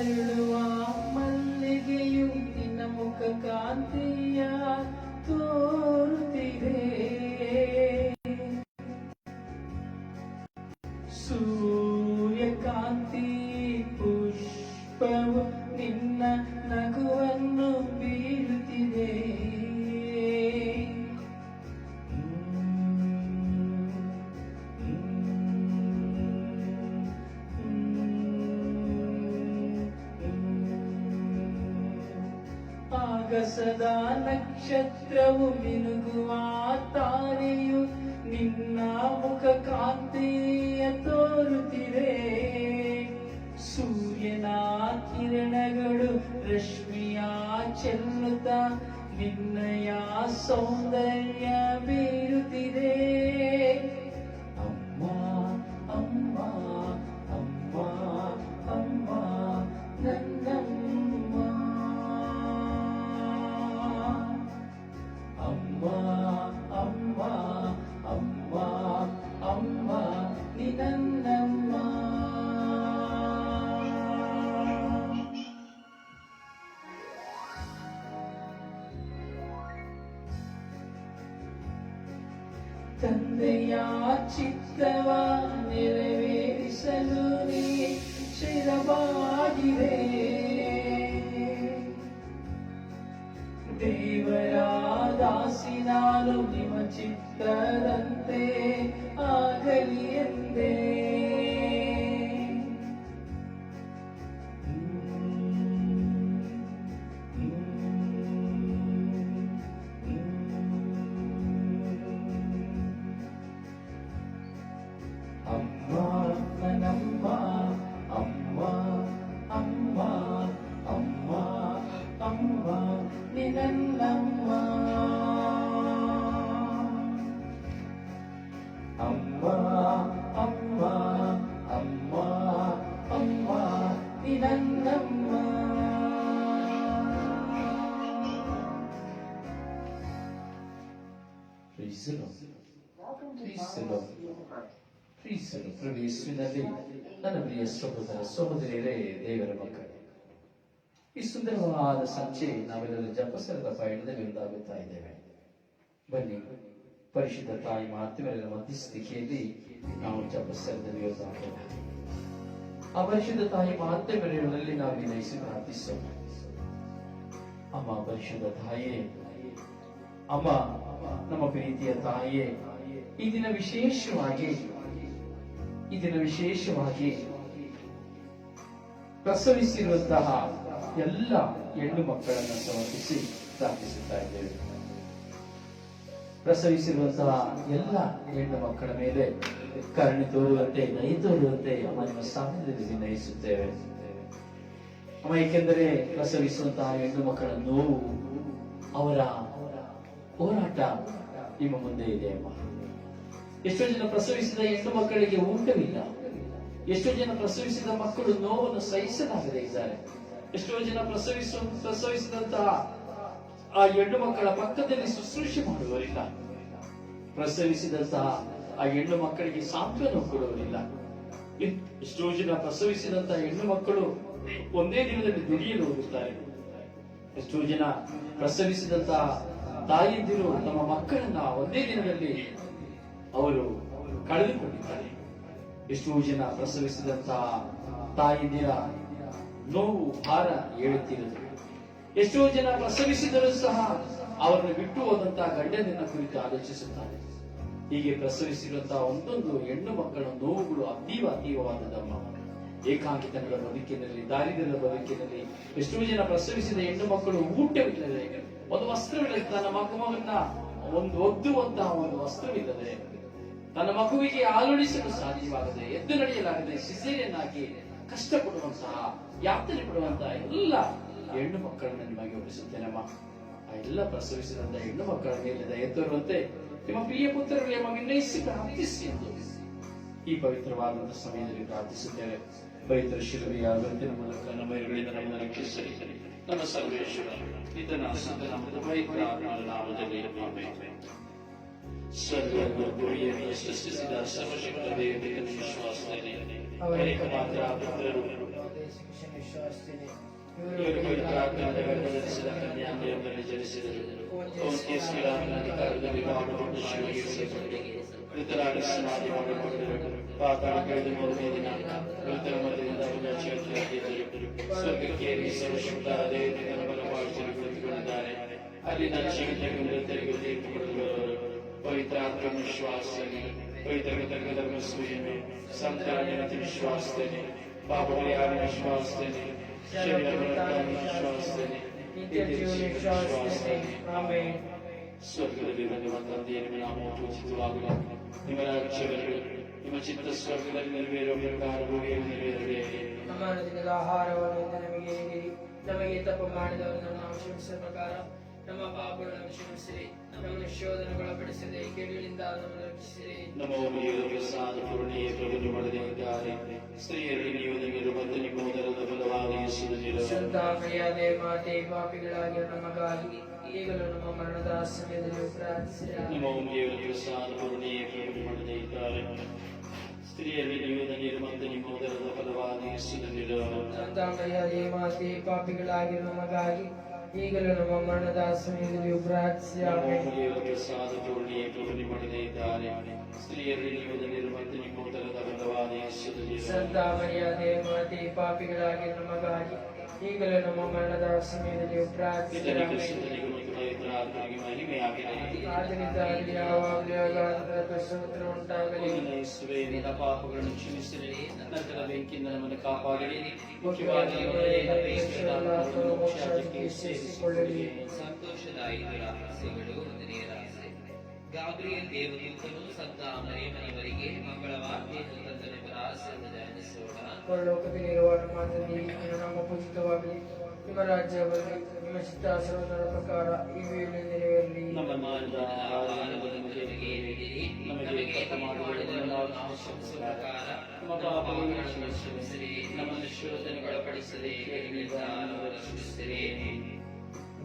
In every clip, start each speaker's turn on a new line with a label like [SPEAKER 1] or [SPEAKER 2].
[SPEAKER 1] ಅರಳುವ ಮಲ್ಲಿಗೆಯು ನಿನ್ನ ಮುಖ ಕಾಂತಿಯ ಆಗಸದ ನಕ್ಷತ್ರವು ಮಿನುಗುವ ತಾರೆಯು ನಿನ್ನ ಮುಖ ಕಾಂತಿಯ ತೋರುತ್ತಿದೆ. ಸೂರ್ಯನ ಕಿರಣಗಳು ರಶ್ಮಿಯ ಚೆಲ್ಲುತ್ತ ನಿನ್ನಯ ಸೌಂದರ್ಯ ಬೀರುತ್ತಿದೆ. ಚಿತ್ತವ ನೆರವೇರಿಸಲು ನೀ ಶಿರವಾಗಿದೆ ದೇವರ ದಾಸಿ ನಾನು ನಿಮ್ಮ ಚಿತ್ತದಂತೆ ಆಗಲಿ ಎಂದೇ Praise the Lord. Praise the Lord. ಪ್ರೀಸಲು ಪ್ರಭು ಯೇಸುವಿನಲ್ಲಿ ನನ್ನ ಪ್ರಿಯ ಸಹೋದರ ಸಹೋದರಿಯರೇ ದೇವರ ಮಕ್ಕಳೇ. ಈ ಸುಂದರವಾದ ಸಂಚೆ ನಾವೆಲ್ಲರೂ ಜಪಸರದ ಪಯಣದಲ್ಲಿ ಒಂದಾಗುತ್ತಾ ಇದ್ದೇವೆ. ಬನ್ನಿ ಪರಿಶುದ್ಧ ತಾಯಿ ಮಾತುಗಳ ಮಧ್ಯಸ್ಥಿಕೆಯಲ್ಲಿ ನಾವು ಜಪಸರದಲ್ಲಿ ಒಂದಾಗೋಣ. ಆ ಪರಿಶುದ್ಧ ತಾಯಿ ಮಾತುಗಳಲ್ಲಿ ನಾವು ವಿನಯಿಸಿ ಪ್ರಾರ್ಥಿಸೋಣ. ಅಮ್ಮ ಪರಿಶುದ್ಧ ತಾಯೇ ಅಮ್ಮ ನಮ್ಮ ಪ್ರೀತಿಯ ತಾಯಿಯೇ, ಈ ದಿನ ವಿಶೇಷವಾಗಿ, ಈ ದಿನ ವಿಶೇಷವಾಗಿ ಪ್ರಸವಿಸಿರುವಂತಹ ಎಲ್ಲ ಹೆಣ್ಣು ಮಕ್ಕಳನ್ನು ಸಮರ್ಪಿಸಿ ಪ್ರಾರ್ಥಿಸುತ್ತಾ ಇದ್ದೇವೆ. ಪ್ರಸವಿಸಿರುವಂತಹ ಎಲ್ಲ ಹೆಣ್ಣು ಮಕ್ಕಳ ಮೇಲೆ ಕರುಣೆ ತೋರುವಂತೆ ನೈ ತೋರುವಂತೆ ಅಮ್ಮ ನಿಮ್ಮ ಸಾಮರ್ಥ್ಯದಲ್ಲಿ ನಯಿಸುತ್ತೇವೆ ಅಮ್ಮ, ಏಕೆಂದರೆ ಪ್ರಸವಿಸುವಂತಹ ಹೆಣ್ಣು ಮಕ್ಕಳ ನೋವು ಅವರ ಹೋರಾಟ ನಿಮ್ಮ ಮುಂದೆ ಇದೆ ಅಮ್ಮ. ಎಷ್ಟೋ ಜನ ಪ್ರಸವಿಸಿದ ಹೆಣ್ಣು ಮಕ್ಕಳಿಗೆ ಊಟವಿಲ್ಲ. ಎಷ್ಟೋ ಜನ ಪ್ರಸವಿಸಿದ ಮಕ್ಕಳು ನೋವನ್ನು ಸಹಿಸಲಾಗದೇ ಇದ್ದಾರೆ. ಎಷ್ಟೋ ಜನ ಪ್ರಸವಿಸುವ ಪ್ರಸವಿಸಿದಂತಹ ಆ ಹೆಣ್ಣು ಮಕ್ಕಳ ಪಕ್ಕದಲ್ಲಿ ಶುಶ್ರೂಷೆ ಮಾಡುವವರಿಲ್ಲ. ಪ್ರಸವಿಸಿದಂತಹ ಆ ಹೆಣ್ಣು ಮಕ್ಕಳಿಗೆ ಸಾಂತ್ವನ ಕೊಡುವರಿಲ್ಲ ಎ- ಎಷ್ಟೋ ಜನ ಪ್ರಸವಿಸಿದಂತಹ ಹೆಣ್ಣು ಮಕ್ಕಳು ಒಂದೇ ದಿನದಲ್ಲಿ ದುಡಿಯಲು ಹೋಗುತ್ತಾರೆ ಎಷ್ಟೋ ಜನ ಪ್ರಸವಿಸಿದಂತಹ ತಾಯಿಯಂದಿರು ತಮ್ಮ ಮಕ್ಕಳನ್ನ ಒಂದೇ ದಿನದಲ್ಲಿ ಅವರು ಕಳೆದುಕೊಂಡಿದ್ದಾರೆ. ಎಷ್ಟೋ ಜನ ಪ್ರಸವಿಸಿದಂತಹ ತಾಯಿಯಂದಿರ ನೋವು, ಭಾರ ಹೇಳುತ್ತಿರುವುದು ಎಷ್ಟೋ ಜನ ಪ್ರಸವಿಸಿದರೂ ಸಹ ಅವರನ್ನು ಬಿಟ್ಟು ಹೋದಂತಹ ಗಂಡನಿನ ಕುರಿತು ಆಲೋಚಿಸುತ್ತಾರೆ. ಹೀಗೆ ಪ್ರಸವಿಸಿರುವಂತಹ ಒಂದೊಂದು ಹೆಣ್ಣು ಮಕ್ಕಳ ನೋವುಗಳು ಅತೀವ ಅತೀವವಾದದಮ್ಮ ಏಕಾಂಗಿತನದ ಬದುಕಿನಲ್ಲಿ, ದಾರಿದ್ರ್ಯದ ಬದುಕಿನಲ್ಲಿ ಎಷ್ಟೋ ಜನ ಪ್ರಸವಿಸಿದ ಹೆಣ್ಣು ಮಕ್ಕಳು ಊಟವಿಲ್ಲದೆ
[SPEAKER 2] ಒಂದು ವಸ್ತ್ರವಿಲ್ಲದೆ ತನ್ನ ಮಗುವನ್ನ ಒಂದು ಒದ್ದುವಂತಹ ಒಂದು ವಸ್ತ್ರವಿಲ್ಲದೆ ತನ್ನ ಮಗುವಿಗೆ ಆಲೋಡಿಸಲು ಸಾಧ್ಯವಾಗದೆ ಎದ್ದು ನಡೆಯಲಾಗದೆ ಸಿಸೇರಿಯನ್ನಾಗಿ ಕಷ್ಟ ಕಷ್ಟಪಡುವಂತಹ, ಯಾತನೆ ಪಡುವಂತಹ ಎಲ್ಲ ಹೆಣ್ಣು ಮಕ್ಕಳನ್ನ ನಿಮಗೆ ಒಪ್ಪಿಸುತ್ತೇನಮ್ಮ ಆ ಎಲ್ಲ ಪ್ರಸವಿಸಿದಂತಹ ಹೆಣ್ಣು ಮಕ್ಕಳ ಮೇಲೆ ದಯ ನಿಮ್ಮ ಪ್ರಿಯ ಪುತ್ರರಿಗೆ ಮಗನೈಸಿ ಪ್ರಾರ್ಥಿಸಿ ಎಂದು ಈ ಪವಿತ್ರವಾದಂತಹ ಸಮಯದಲ್ಲಿ ಪ್ರಾರ್ಥಿಸುತ್ತೇವೆ. Baytır şirri ya Rabbim mulkana mayrulidan amdan kisri. Nana sarveşvara. Nidana sandan amdan mayrulidan amdan amdan amdan सर्वभूतो ये यस्य सिद्धा सर्वशक्तदेव विश्वासने परिकमात्रापितरु ोन्तीस किला अधिकार विभाग शिव से पड़ेगी ಪೌಂತ್ಯಸ್ಗಳ ಅಧಿಕಾರದಲ್ಲಿ ವಿವಾಹಗೊಂಡು ಶಿವನಿಗೆ ಸೇರಿಕೊಂಡರು ಮೃತರಾಗಿ ಸಮಾಧಿ ಮಾಡಿಕೊಂಡರು ಪಾತಾಳಕ್ಕಿಳಿದು ಮೂರನೇ ದಿನ ಮೃತರ ಮಧ್ಯದಿಂದ ಪುನಶ್ಚೇತನರಾಗಿದ್ದರು ಸ್ವರ್ಗಕ್ಕೆ ಏರಿ ಸರ್ವಶಕ್ತ ದೇವತೆಗಳ ಬಲವಾಗಿ ಕುಳಿತುಕೊಂಡಿದ್ದಾರೆ ಅಲ್ಲಿನ ಜೀವಿತರಿಗೂ ಮೃತರಿಗೂ ತೀರ್ಪು ಕೊಡುವವರು ಪವಿತ್ರ ಆತ್ಮ ವಿಶ್ವಾಸನೆ ಪವಿತ್ರ ಧರ್ಮ ಸೂಚನೆ ಸಂತಾನ ವಿಶ್ವಾಸನೆ ಪಾಪ ಪರಿಹಾರ ವಿಶ್ವಾಸನೆ ಶರೀರ ವಿಶ್ವಾಸನೆ
[SPEAKER 3] ನಿತ್ಯ ಜೀವ ವಿಶ್ವಾಸನೆ ಆಮೇನ್
[SPEAKER 2] ಸ್ವರ್ಗದಲ್ಲಿ ನಿಮ್ಮ ತಂದೆಯ ನಿಮ್ಮ ನಾಮವು ಪೂಜಿತವಾಗಲಿ ನಿಮ್ಮ ರಾಜ್ಯಗಳು ನಿಮ್ಮ ಚಿತ್ತ ಸ್ವರ್ಗದಲ್ಲಿ ನೆರವೇರುವ ಪ್ರಕಾರ ಭೂಮಿಯಲ್ಲಿ ನೆರವೇರಲಿ
[SPEAKER 3] ನಮ್ಮ ದಿನದ ಆಹಾರವನ್ನು ಇಂದು ನಮಗೆ ನೀಡಿರಿ ನಮಗೆ ತಪ್ಪು ಮಾಡಿದವರನ್ನು ನಾವು ಕ್ಷಮಿಸಿದ ಪ್ರಕಾರ ನಮ್ಮ ಪಾಪಗಳನ್ನು ಕ್ಷಮಿಸಿರಿ ನಮ್ಮನ್ನು ಶೋಧನೆಗೊಳಪಡಿಸದೆ ಕೇಳಿಗಳಿಂದ ನಮ್ಮನ್ನು ರಕ್ಷಿಸಿರಿ
[SPEAKER 2] ನಮ್ಮ ಒಮ್ಮೆಯು ಪ್ರಸಾದ ಪೂರ್ಣಿಯ ಪ್ರಭು ಪಡೆದಿದ್ದಾರೆ ಸ್ತ್ರೀಯರಲ್ಲಿ ನೀವು ನಿಮಗೆ ಮತ್ತು ನಿಮ್ಮ ಉದರದ ಫಲವಾಗಿ ಯೇಸುವಿನಿರು.
[SPEAKER 3] ಸಂತ ಮರ್ಯಾದೆ ಮಾತೆ ಪಾಪಿಗಳಾಗಿ ನಮಗಾಗಿ ಈಗಲೂ ನಮ್ಮ ಮರಣದ ಸಮಯದಲ್ಲಿ ಪ್ರಾರ್ಥಿಸಿರಿ
[SPEAKER 2] ನಿಮ್ಮ ಒಮ್ಮೆಯು ಪ್ರಸಾದ ಪೂರ್ಣಿಯ ಪ್ರಭು ಪಡೆದಿದ್ದಾರೆ ಸ್ತ್ರೀಯರಲ್ಲಿ ನೀವು ನೀರು ಮತ್ತು ನಿಮ್ಮ ಉದರದ
[SPEAKER 3] ಈಗಲೂ ನಮ್ಮ ಮರಣದ ಸಮಯದಲ್ಲಿ ಆಮೆನ್.
[SPEAKER 2] ಒಮ್ಮೆಯು ಪ್ರಸಾದ ಪೂರ್ಣಿಯ ಪ್ರಭು ಪಡೆದಿದ್ದಾರೆ ಸ್ತ್ರೀಯರಲ್ಲಿ ಮತ್ತು ನಿಮ್ಮ ಉದರದ ಫಲವಾಗಿ
[SPEAKER 3] ಸಂತ ಮರ್ಯಾದೆ ಮಾತೆ ಪಾಪಿಗಳಾಗಿ ನಮಗಾಗಿ ಈಗಲೂ ನಮ್ಮ ಮರಣದ ಸಮಯದಲ್ಲಿ ಪ್ರಾರ್ಥಿಸಿರಿ
[SPEAKER 2] ಪಿತನಿಗೂ
[SPEAKER 3] ಮಹಿಮೆಯಾಗಿರಲಿ ಯಾವಾಗಲೂ ಸ್ತೋತ್ರ ಉಂಟಾಗಲಿ
[SPEAKER 2] ಯೇಸುವೇ, ನಿನ್ನ ಪಾಪಗಳನ್ನು ಕ್ಷಮಿಸಿರಿ. ನಂತರ ಬೆಂಕಿಯಿಂದ ನಮ್ಮನ್ನು ಕಾಪಾಡಿರಿ. ಮುಖ್ಯವಾಗಿ ಸೇರಿಸಿಕೊಳ್ಳಿರಿ.
[SPEAKER 4] ಸಂತೋಷದಾಯಕ ರಹಸ್ಯಗಳು ಒಂದನೇ ರಹಸ್ಯ ಗಾಬ್ರಿಯಲ್ ದೇವದೂತನು ಸಂತ ಮರಿಯಮ್ಮನವರಿಗೆ ಮಂಗಳ
[SPEAKER 3] ಪರಲೋಕದಲ್ಲಿರುವ ನಮ್ಮ ತಂದೆ ನಿನ್ನ ನಾಮ ಪೂಜಿತವಾಗಲಿ ನಿಮ್ಮ ರಾಜ್ಯ ಬರಲಿ ನಿಮ್ಮ ಚಿತ್ತಾಸನದ ಪ್ರಕಾರ ಈ ವೇಳೆ ನೆರವೇರಲಿ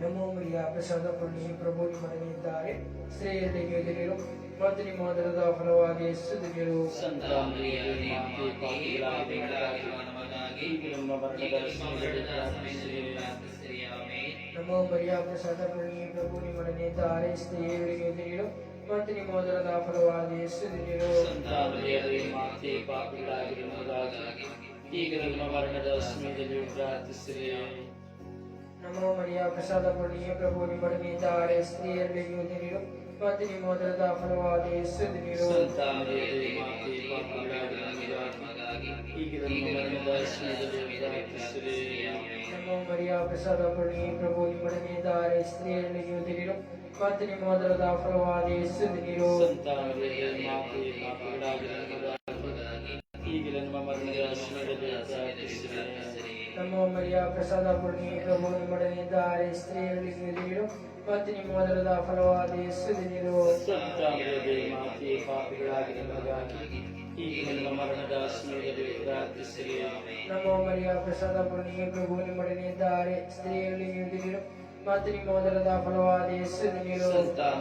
[SPEAKER 2] ನಮ್ಮ
[SPEAKER 3] ಮರಿಯ ಪ್ರಸಾದ ಪುಣ್ಯ ಪ್ರಭು ನಿಮ್ಮೊಡನಿದ್ದಾರೆ ಸ್ತ್ರೀಯರಲ್ಲಿ ಗೆದಿರು ಮತ್ತು ನಿಮ್ಮ ಅದರದ ಫಲವಾಗಿ ಯೇಸುದಿರು
[SPEAKER 2] ಸಂತ ಮರಿಯರೇ, ಮಾತೆ ಪಾಪಿಗಳಾಗಿರುವ
[SPEAKER 4] ನಮಗಾಗಿ
[SPEAKER 2] ನಮ್ಮ ಮರಣದ ಸಮಯದಲ್ಲಿ ಪ್ರಾರ್ಥಿಸಿರಿ.
[SPEAKER 4] ಪ್ರಾರ್ಥಿಸಿರಿ ಆಮೆನ್
[SPEAKER 3] ನಮೋ ಮರಿಯ ಪ್ರಸಾದ ಪುಣ್ಯ ಪ್ರಭು ನಿಮ್ಮೊಡನಿದ್ದಾರೆ ಸ್ತ್ರೀಯರಲ್ಲಿ ಗೆದಿರು ಮತ್ತು ನಿಮ್ಮ
[SPEAKER 2] ಸಂತ ಪಾಪಿಗಳಾಗಿರುವ ನಮಗಾಗಿ ಈಗ ನಮ್ಮ ಮರಣದ ಸಮಯದಲ್ಲಿ ಪ್ರಾರ್ಥಿಸಿರಿ.
[SPEAKER 3] ನಮೋ ಮರಿಯ ಪ್ರಸಾದ ಪುಣ್ಯ ಪ್ರಭು ನಿಮ್ಮೊಡನೆ ಏಳಿಗೆ ನಿಮ್ಮ ಅದರದ ಫಲವಾಗಿ ಯೇಸುದಿರು
[SPEAKER 2] ಸಂತ ಮರಿಯರೇ, ಮಾತೆ ಪಾಪಿಗಳಾಗಿರುವ ನಮಗಾಗಿ ಈಗ ನಮ್ಮ ಮರಣದ ಸಮಯದಲ್ಲಿ ಪ್ರಾರ್ಥಿಸಿರಿ
[SPEAKER 3] ನಮೋ ಮರಿಯ ಪ್ರಸಾದ ಪುಣ್ಯ ಪ್ರಭು ನಿಮ್ಮೊಡನಿದ್ದಾರೆ ಸ್ತ್ರೀಯರಲ್ಲಿ ಗೆದಿರು ಮತ್ತು ನಿಮ್ಮ ಅದರದ ಫಲವಾಗಿ ಯೇಸುದಿರು
[SPEAKER 2] ಸಂತ ಮರಿಯರೇ, ಮಾತೆ ಪಾಪಿಗಳಾಗಿರುವ ನಮಗಾಗಿ ಪ್ರಾರ್ಥಿಸಿರಿ
[SPEAKER 3] ನಮೋ ಮರಿಯ ಪ್ರಸಾದ ಪುಣ್ಯ ಪ್ರಭು ನಿಮ್ಮೊಡನಿದ್ದಾರೆ ಸ್ತ್ರೀಯರಲ್ಲಿ ಗೆದಿರು ಮತ್ತು ನಿಮ್ಮ ಅದರದ
[SPEAKER 2] ಫಲವಾದ ಮರಿಯರೇ, ಮಾತೆ ಪಾಪಿಗಳಾಗಿರುವ ನಮಗಾಗಿ ನಮ್ಮ
[SPEAKER 3] ಮರಿಯ ಪ್ರಸಾದ ಪುಣ್ಯ ಪ್ರಭು ನಿಮ್ಮೊಡನಿದ್ದಾರೆ ಸ್ತ್ರೀಯರಲ್ಲಿ ಗೆದಿರು ಮತ್ತು ನಿಮ್ಮ ಅದರದ
[SPEAKER 2] ಫಲವಾದ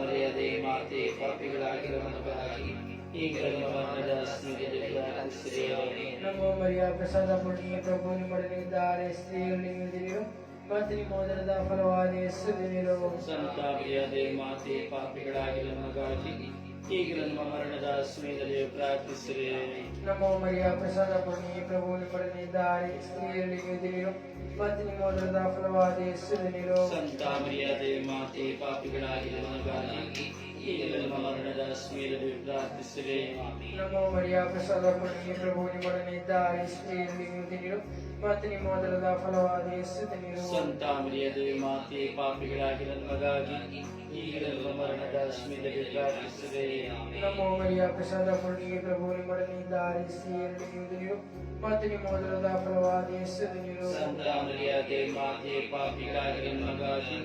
[SPEAKER 2] ಮರಿಯರೇ, ಮಾತೆ ಪಾಪಿಗಳಾಗಿರುವ ನಮಗಾಗಿ ಈಗ ನಮ್ಮ ಮರಣದ ಸಮಯದಲ್ಲಿ ಪ್ರಾರ್ಥಿಸಿರಿ
[SPEAKER 3] ನಮೋ ಮರಿಯ ಪ್ರಸಾದ ಪುಣ್ಯ ಪ್ರಭು ನಿಮ್ಮೊಡನಿದ್ದಾರೆ ಸ್ತ್ರೀಯರಲ್ಲಿ ಗೆದಿರು ಮತ್ತು ನಿಮ್ಮ ಅದರದ ಫಲವಾಗಿ ಯೇಸುದಿರು
[SPEAKER 2] ಸಂತ ಮರಿಯರೇ, ಮಾತೆ ಪಾಪಿಗಳಾಗಿರುವ ನಮಗಾಗಿ ಈಗ ನಮ್ಮ ಮರಣದ ಸಮಯದಲ್ಲಿ ಪ್ರಾರ್ಥಿಸಿರಿ
[SPEAKER 3] ನಮೋ ಮರಿಯ ಪ್ರಸಾದ ಪುಣ್ಯ ಪ್ರಭು ನಿಮ್ಮೊಡನಿದ್ದಾರೆ ಸ್ತ್ರೀಯರಲ್ಲಿ ಗೆದಿರು ಮತ್ತು ನಿಮ್ಮ ಅದರದ ಫಲವಾಗಿ ಯೇಸುದಿರು
[SPEAKER 2] ಸಂತ ಮರಿಯರೇ, ಮಾತೆ ಪಾಪಿಗಳಾಗಿರುವ ನಮಗಾಗಿ ಈಗಲೂ ನಮ್ಮ
[SPEAKER 3] ಮರಿಯ ಪ್ರಸಾದ ಕೊಡುಗೆ ಪ್ರಭು ನಿಮ್ಮೊಡನೆ ಇದ್ದಾರೆ. ಸ್ತ್ರೀಯರಲ್ಲಿ ನೀವು ಮತ್ತು ನಿಮ್ಮ ಮೊದಲದ ಫಲವಾದ
[SPEAKER 2] ಸಂತ ಮರಿಯದೇ ಮಾತೆ ಪಾಪಿಗಳಾಗಿ ನಮಗಾಗಿ ಈಗಲೂ ನಮ್ಮ ಮರಣದ ಸಮಯದಲ್ಲಿ ಪ್ರಾರ್ಥಿಸಿರಿ
[SPEAKER 3] ನಮೋ ಮರಿಯ ಪ್ರಸಾದ ಪುಣ್ಯ ಪ್ರಭು ನಿಮ್ಮೊಡನೆ ಇದ್ದಾರೆ ಸ್ತ್ರೀಯರಲ್ಲಿ ನೀವು ಧನ್ಯರು ಮತ್ತು ನಿಮ್ಮ ಮೊದಲದ ಫಲವಾದ ಯೇಸು ಧನ್ಯರು
[SPEAKER 2] ಸಂತ ಮರಿಯದೇ ಮಾತೆ ಪಾಪಿಗಳಾಗಿ ನಮಗಾಗಿ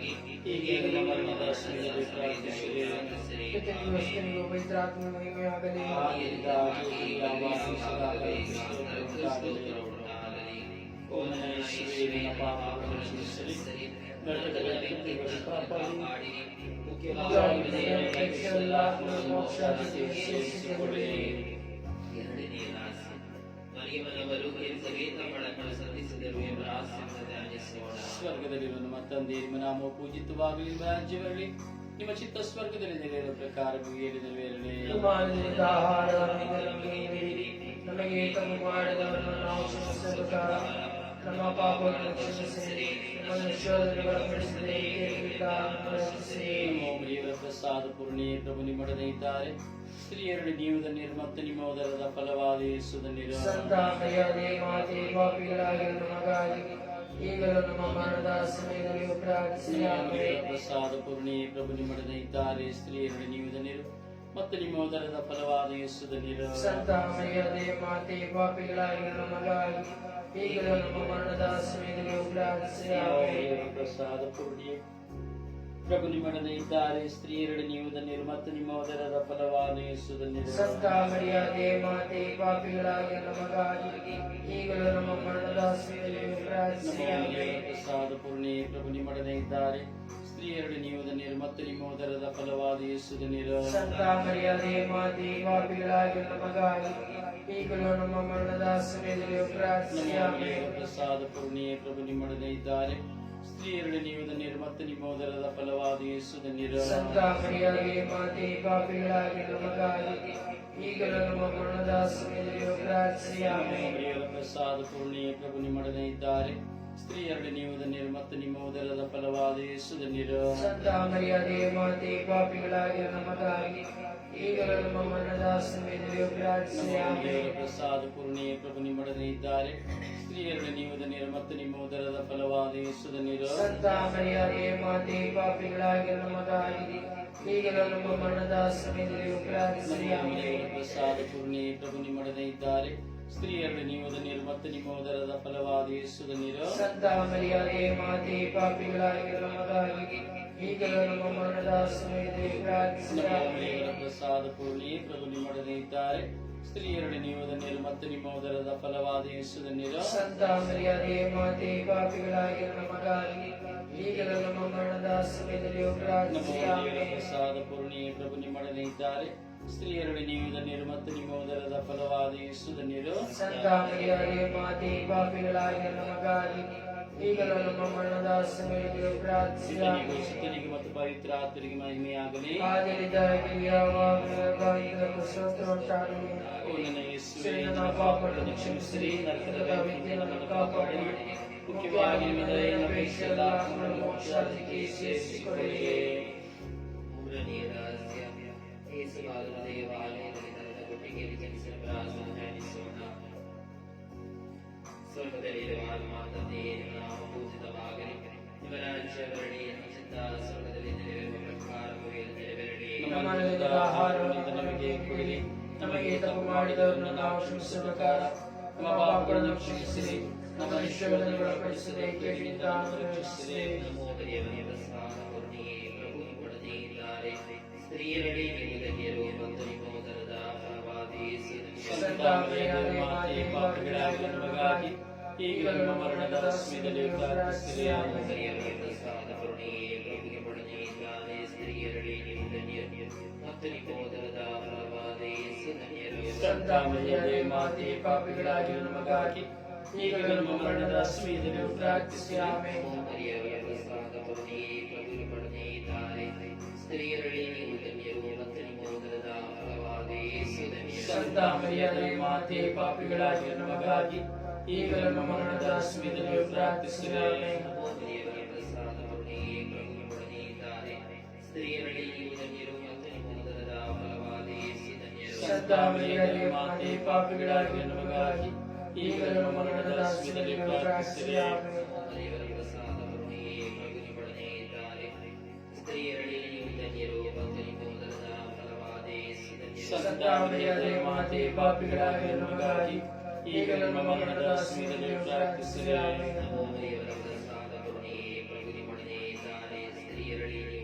[SPEAKER 2] ಈಗಲೂ ನಮ್ಮ ಮರಣದ ಸಮಯದಲ್ಲಿ ಪ್ರಾರ್ಥಿಸಿರಿ
[SPEAKER 3] ಪಿತನಿಗೂ ವಸ್ತನಿಗೂ ಪವಿತ್ರಾತ್ಮ ಮಹಿಮೆಯಾಗಲಿ
[SPEAKER 2] ಆಗಿದ್ದಾಗಿ ಯಾವಾಗಲೂ ಸದಾ ಕಾಲಕ್ಕೂ ಓ ನನ್ನ ಬಿದ್ದವರನ್ನು ಕಾಪಾಡಿ ಮುಖ್ಯವಾಗಿ ನನ್ನ ಸ್ವರ್ಗದಲ್ಲಿರುವ ನಮ್ಮ ನಾಮ ಪೂಜಿತವಾಗಲಿ, ನಿಮ್ಮ ರಾಜ್ಯ ಬರಲಿ ನಿಮ್ಮ ಚಿತ್ತ ಸ್ವರ್ಗದಲ್ಲಿ ನೆಲೆಯುವ ಪ್ರಕಾರ ನೆರವೇರಲಿ.
[SPEAKER 3] ನಮಗೆ ನಾವು ಕ್ಷಮಿಸಿದ ಪ್ರಕಾರ ನಮ್ಮ ಪಾಪಗಳನ್ನು ಕ್ಷಮಿಸಿರಿ ನಮ್ಮನ್ನು ಶೋಧನೆಗೆ ಒಳಪಡಿಸದೆ ಕೇಳಿದ ರಕ್ಷಿಸಿರಿ
[SPEAKER 2] ನಮೋ ಮರಿಯವರ ಪ್ರಸಾದ ಪೂರ್ಣಿ ಪ್ರಭು ನಿಮ್ಮೊಡನೆ ಇದ್ದಾರೆ. ಸ್ತ್ರೀಯರಲ್ಲಿ ನೀವು ಧನ್ಯರು ಮತ್ತು ನಿಮ್ಮ ಉದರದ ಫಲವಾದ ಯೇಸು ಧನ್ಯರು
[SPEAKER 3] ಸಂತ ಮರ್ಯಾದೆ ಮಾತೆ ಈಗಲೂ ನಮ್ಮ ಮರಣದ ಸಮಯದಲ್ಲಿ.
[SPEAKER 2] ಪ್ರಸಾದ ಪೂರ್ಣಿ ಪ್ರಭು ನಿಮ್ಮೊಡನೆ ಇದ್ದಾರೆ. ಸ್ತ್ರೀಯರಲ್ಲಿ ನೀವು ಧನ್ಯರು ಮತ್ತು ನಿಮ್ಮ ಉದರದ ಫಲವಾದ ಯೇಸುದಲ್ಲಿ
[SPEAKER 3] ಸಂತ ಮರ್ಯಾದೆ ಮಾತೆ ಪಾಪಿಗಳಾಗಿರುವ ನಮಗಾಗಿ ಈಗಲೂ ನಮ್ಮ ಮರಣದ ಸಮಯದಲ್ಲಿ ಪ್ರಾರ್ಥಿಸಿರಿ
[SPEAKER 2] ಪ್ರಸಾದ ಪೂರ್ಣಿ ಪ್ರಭು ನಿಮ್ಮೊಡನೆ ಇದ್ದಾರೆ ಸ್ತ್ರೀಯರಡು ನೀವು ಧನ್ಯರು ಮತ್ತು ನಿಮ್ಮ ಉದರದ ಫಲವಾದ ಯೇಸುದಲ್ಲಿ
[SPEAKER 3] ಸಂತ ಮರ್ಯಾದೆ ಮಾತೆ ಪಾಪಿಗಳಾಗಿ ನಮಗಾಗಿ ಈಗಲೂ ನಮ್ಮ ಮರಣದ ಸಮಯದಲ್ಲಿ ಆಮೆನ್.
[SPEAKER 2] ಪ್ರಸಾದ ಪೂರ್ಣಿ ಪ್ರಭು ನಿಮ್ಮೊಡನೆ ಇದ್ದಾರೆ. ಸ್ತ್ರೀಯರಲ್ಲಿ ನೀವು ಧನ್ಯರು ಮತ್ತು ನಿಮ್ಮ ಉದರದ ಫಲವಾದ ಯೇಸು ಧನ್ಯರು
[SPEAKER 3] ಸಂತ ಮರಿಯ ಮಾತೆ ಪಾಪಿಗಳಾಗಿ ನಮಗಾಗಿ ಈಗಲೂ ನಮ್ಮ ಮರಣದ ಸಮಯದಲ್ಲಿ.
[SPEAKER 2] ಪ್ರಸಾದ ಪೂರ್ಣಿಯೇ ಪ್ರಭು ನಿಮ್ಮೊಡನೆ ಇದ್ದಾರೆ. ಸ್ತ್ರೀಯರಲ್ಲಿ ನೀವು ಧನ್ಯರು ಮತ್ತು ನಿಮ್ಮ ಉದರದ ಫಲವಾದ ಯೇಸು ಧನ್ಯರು
[SPEAKER 3] ಸಂತ ಮರಿಯ ಮಾತೆ ಪಾಪಿಗಳಾಗಿ ನಮಗಾಗಿ ಈಗಲೂ ನಮ್ಮ ಮರಣದ ಸಮಯದಲ್ಲಿ
[SPEAKER 2] ಪ್ರಸಾದ ಪೂರ್ಣಿ ಪ್ರಭು ನಿಮ್ಮೊಡನೆ ಇದ್ದಾರೆ. ಸ್ತ್ರೀಯರಲ್ಲಿ ನೀವು ಧನ್ಯರು ಮತ್ತು ನಿಮ್ಮ ಉದರದ ಫಲವಾದ ಯೇಸು ಧನ್ಯರು
[SPEAKER 3] ಸಂತ ಮರ್ಯಾದೆ ಮಾತೆ ಪಾಪಿಗಳಾಗಿ ನಮಗಾಗಿ ಈಗಲೂ ನಮ್ಮ ಮರಣದ
[SPEAKER 2] ಪ್ರಸಾದ ಪೂರ್ಣಿ ಪ್ರಭು ನಿಮ್ಮೊಡನೆ ಇದ್ದಾರೆ. ಸ್ತ್ರೀಯರಲ್ಲಿ ನೀವು ಧನ್ಯರು ಮತ್ತು ನಿಮ್ಮ ಉದರದ ಫಲವಾದ ಯೇಸು ಧನ್ಯರು
[SPEAKER 3] ಸಂತ ಮರ್ಯಾದೆ ಮಾತೆ ಪಾಪಿಗಳಾಗಿ ನಮಗಾಗಿ ಈಗಲೂ ನಮ್ಮ ಮರಣದ
[SPEAKER 2] ಪ್ರಸಾದ ಪೂರ್ಣಿ ಪ್ರಭು ನಿಮ್ಮೊಡನೆ ಇದ್ದಾರೆ. ಸ್ತ್ರೀಯರಲ್ಲಿ ನೀವು ಧನ್ಯರು ಮತ್ತು ನಿಮ್ಮ ಉದರದ ಫಲವಾದ ಯೇಸು ಧನ್ಯರು
[SPEAKER 3] ಸಂತ ಮರಿಯಾದೆ ಮಾತೆ ಪಾಪಿಗಳಾಗಿ ನಮಗಾಗಿ ಈಗಲೂ ನಮ್ಮ ಮರಣದ ಸಮಯದಲ್ಲಿ.
[SPEAKER 2] ಮರಿಯರ ಪ್ರಸಾದ ಪೂರ್ಣಿ ಪ್ರಭು ನಿಮ್ಮೊಡನೆ ಇದ್ದಾರೆ ಸ್ತ್ರೀಯರಲ್ಲಿ ನೀವು ಧನ್ಯರು ಮತ್ತು ನಿಮ್ಮ ಉದರದ ಫಲವಾದ ಯೇಸು ಧನ್ಯರು
[SPEAKER 3] ಸಂತ ಮರಿಯಾದೆ ಮಾತೆ ಪಾಪಿಗಳಾಗಿ ನಮಗಾಗಿ ಈಗಲೂ ನಮ್ಮ ಮರಣದ ಸಮಯದಲ್ಲಿ ಆಮೆನ್.
[SPEAKER 2] ಪ್ರಸಾದ ಪೂರ್ಣಿ ಪ್ರಭು ನಿಮ್ಮೊಡನೆ ಇದ್ದಾರೆ ಸ್ತ್ರೀಯರಲ್ಲಿ ನೀವು ಧನ್ಯರು ಮತ್ತು ನಿಮ್ಮ ಉದರದ ಫಲವಾದ ಯೇಸು ಧನ್ಯರು
[SPEAKER 3] ಸಂತ ಮರ್ಯಾದೆ ಮಾತೆ ಪಾಪಿಗಳಾಗಿ ನಮಗಾಗಿ ಈಗಲೂ ನಮ್ಮ ಮರಣದ ಸಮಯದಲ್ಲಿ ಪ್ರಾರ್ಥಿಸಿರಿ
[SPEAKER 2] ಪಿತನಿಗೂ
[SPEAKER 3] ಆಮೆನ್.
[SPEAKER 2] ಸುತನಿಗೂ ಮತ್ತು ಪವಿತ್ರ ಆತ್ಮರಿಗೆ ಮಹಿಮೆಯಾಗಲಿ
[SPEAKER 3] ಆದರಿದ್ದಾಗಿ ಯಾವಾಗಲೂ ಸ್ತೋತ್ರ ಉಂಟಾಗಲಿ
[SPEAKER 2] ಓ ನನ್ನ ಯೇಸುವೇ,
[SPEAKER 3] ಸರಿ, ನನ್ನ
[SPEAKER 2] ನನ್ನ
[SPEAKER 3] ಪಾಪಗಳನ್ನು ಕ್ಷಮಿಸಿರಿ ನರಕದ ವಿದ್ಯೆ ನಮ್ಮನ್ನು ಕಾಪಾಡಿ ಮುಖ್ಯವಾಗಿ ನಿಮ್ಮ ದಯೆಯನ್ನು ಅಪೇಕ್ಷಿಸಿ ಎಲ್ಲ
[SPEAKER 4] ರಹಸ್ಯ ದೇವಾಲಯದಲ್ಲಿ ನಡೆದ ಒಟ್ಟಿಗೆ ಜನಿಸಿದ ಪ್ರಾರ್ಥನೆ ಧ್ಯಾನಿಸೋಣ ಸ್ವರ್ಗದಲ್ಲಿರುವ ನಮ್ಮ ತಂದೆಯೇ ನಾಮ ಪೂಜಿತವಾಗಲಿ ನಿಮ್ಮ ರಾಜ್ಯ ನಿಮ್ಮ ಚಿತ್ತ ಸ್ವರ್ಗದಲ್ಲಿ ನೆರವೇರುವ ಪ್ರಕಾರ ನೆರವೇರಲಿ
[SPEAKER 2] ನಮ್ಮ ಆಹಾರವನ್ನು ನಮಗೆ ಕೊಡಿರಿ
[SPEAKER 3] ನಮಗೆ ತಪ್ಪು ಮಾಡಿದವರನ್ನು ನಾವು ಕ್ಷಮಿಸುವ ಪ್ರಕಾರ ನಮ್ಮ ಪಾಪಗಳನ್ನು ಕ್ಷಮಿಸಿರಿ ನಮ್ಮ ನಿಶ್ಚಯವನ್ನು ಒಳಪಡಿಸದೆ ಕೇಳಿನಿಂದ ನಮ್ಮನ್ನು ರಕ್ಷಿಸಿರಿ.
[SPEAKER 4] ಸ್ತ್ರೀಯರಲ್ಲಿ ನೀವು ಧನ್ಯರು ಮತ್ತು ನಿಮ್ಮ ಉದರದ ಫಲವಾದ ಯೇಸು
[SPEAKER 2] ಸಂತ ಮರಿಯರೇ, ಮಾತೆ ಪಾಪಿಗಳಾಗಿರುವ ನಮಗಾಗಿ ಈಗಲೂ ನಮ್ಮ ಮರಣದ ಸಮಯದಲ್ಲಿ ಪ್ರಾರ್ಥಿಸಿರಿ ಆಮೆನ್.
[SPEAKER 4] ಮರಿಯವನೇ ಪ್ರಸಾದ ಪೂರ್ಣಿಯೇ ಪ್ರಭು ನಿಮ್ಮೊಡನೆ ಇದ್ದಾರೆ ಸ್ತ್ರೀಯರಲ್ಲಿ ನೀವು ಧನ್ಯರು ಮತ್ತು ನಿಮ್ಮ ಉದರದ ಫಲವಾದ ಯೇಸು ಧನ್ಯರು
[SPEAKER 3] ಸಂತ ಮರಿಯರೇ, ಮಾತೆ ಪಾಪಿಗಳಾಗಿರುವ ನಮಗಾಗಿ ಈಗಲೂ ನಮ್ಮ ಮರಣದ ಸಮಯದಲ್ಲಿ ಪ್ರಾರ್ಥಿಸಿ ಆಮೆನ್
[SPEAKER 4] ಮರಿಯವನೇ ಪ್ರಸಾದ ಪೂರ್ಣಿಯೇ ಪ್ರಭು ನಿಮ್ಮೊಡನೆ ಇದ್ದಾರೆ ಸ್ತ್ರೀಯರಲ್ಲಿ ನೀವು ಧನ್ಯರು ಮತ್ತು ನಿಮ್ಮ ಉದರದ ಫಲವಾದ ಯೇಸು ಧನ್ಯರು
[SPEAKER 3] ಸಂತ ಮರಿಯರೇ, ಮಾತೆ ಪಾಪಿಗಳಾಗಿರುವ ನಮಗಾಗಿ ಈಗಲೂ ನಮ್ಮ ಮರಣದ ಸಮಯದಲ್ಲಿ ಪ್ರಾರ್ಥಿಸಿ ಆಮೆನ್
[SPEAKER 4] ದೇವರ ಪ್ರಸಾದ ಪೂರ್ಣಿಯೇ ಪ್ರಭು ನಿಮ್ಮೊಡನೆ ಇದ್ದಾರೆ ಸ್ತ್ರೀಯರಲ್ಲಿ ನೀವು ಧನ್ಯರು ಮತ್ತು ನಿಮ್ಮ
[SPEAKER 3] ಸಂತ ಮರಿಯರೇ ಮಾತೆ ಪಾಪಿಗಳಾಗಿ ನಮಗಾಗಿ ಈಗಲೂ ನಮ್ಮ ಮರಣದ ಸಮಯದಲ್ಲಿಯೂ ಪ್ರಾರ್ಥಿಸಿರಿ ಆಮೆನ್.
[SPEAKER 4] ದೇವರ ಪ್ರಸಾದ ಕರುಣೆಯೇ ಮಗುನಿ ಪಡದೆ ಇದ್ದಾರೆ ಸ್ತ್ರೀಯರಲ್ಲಿ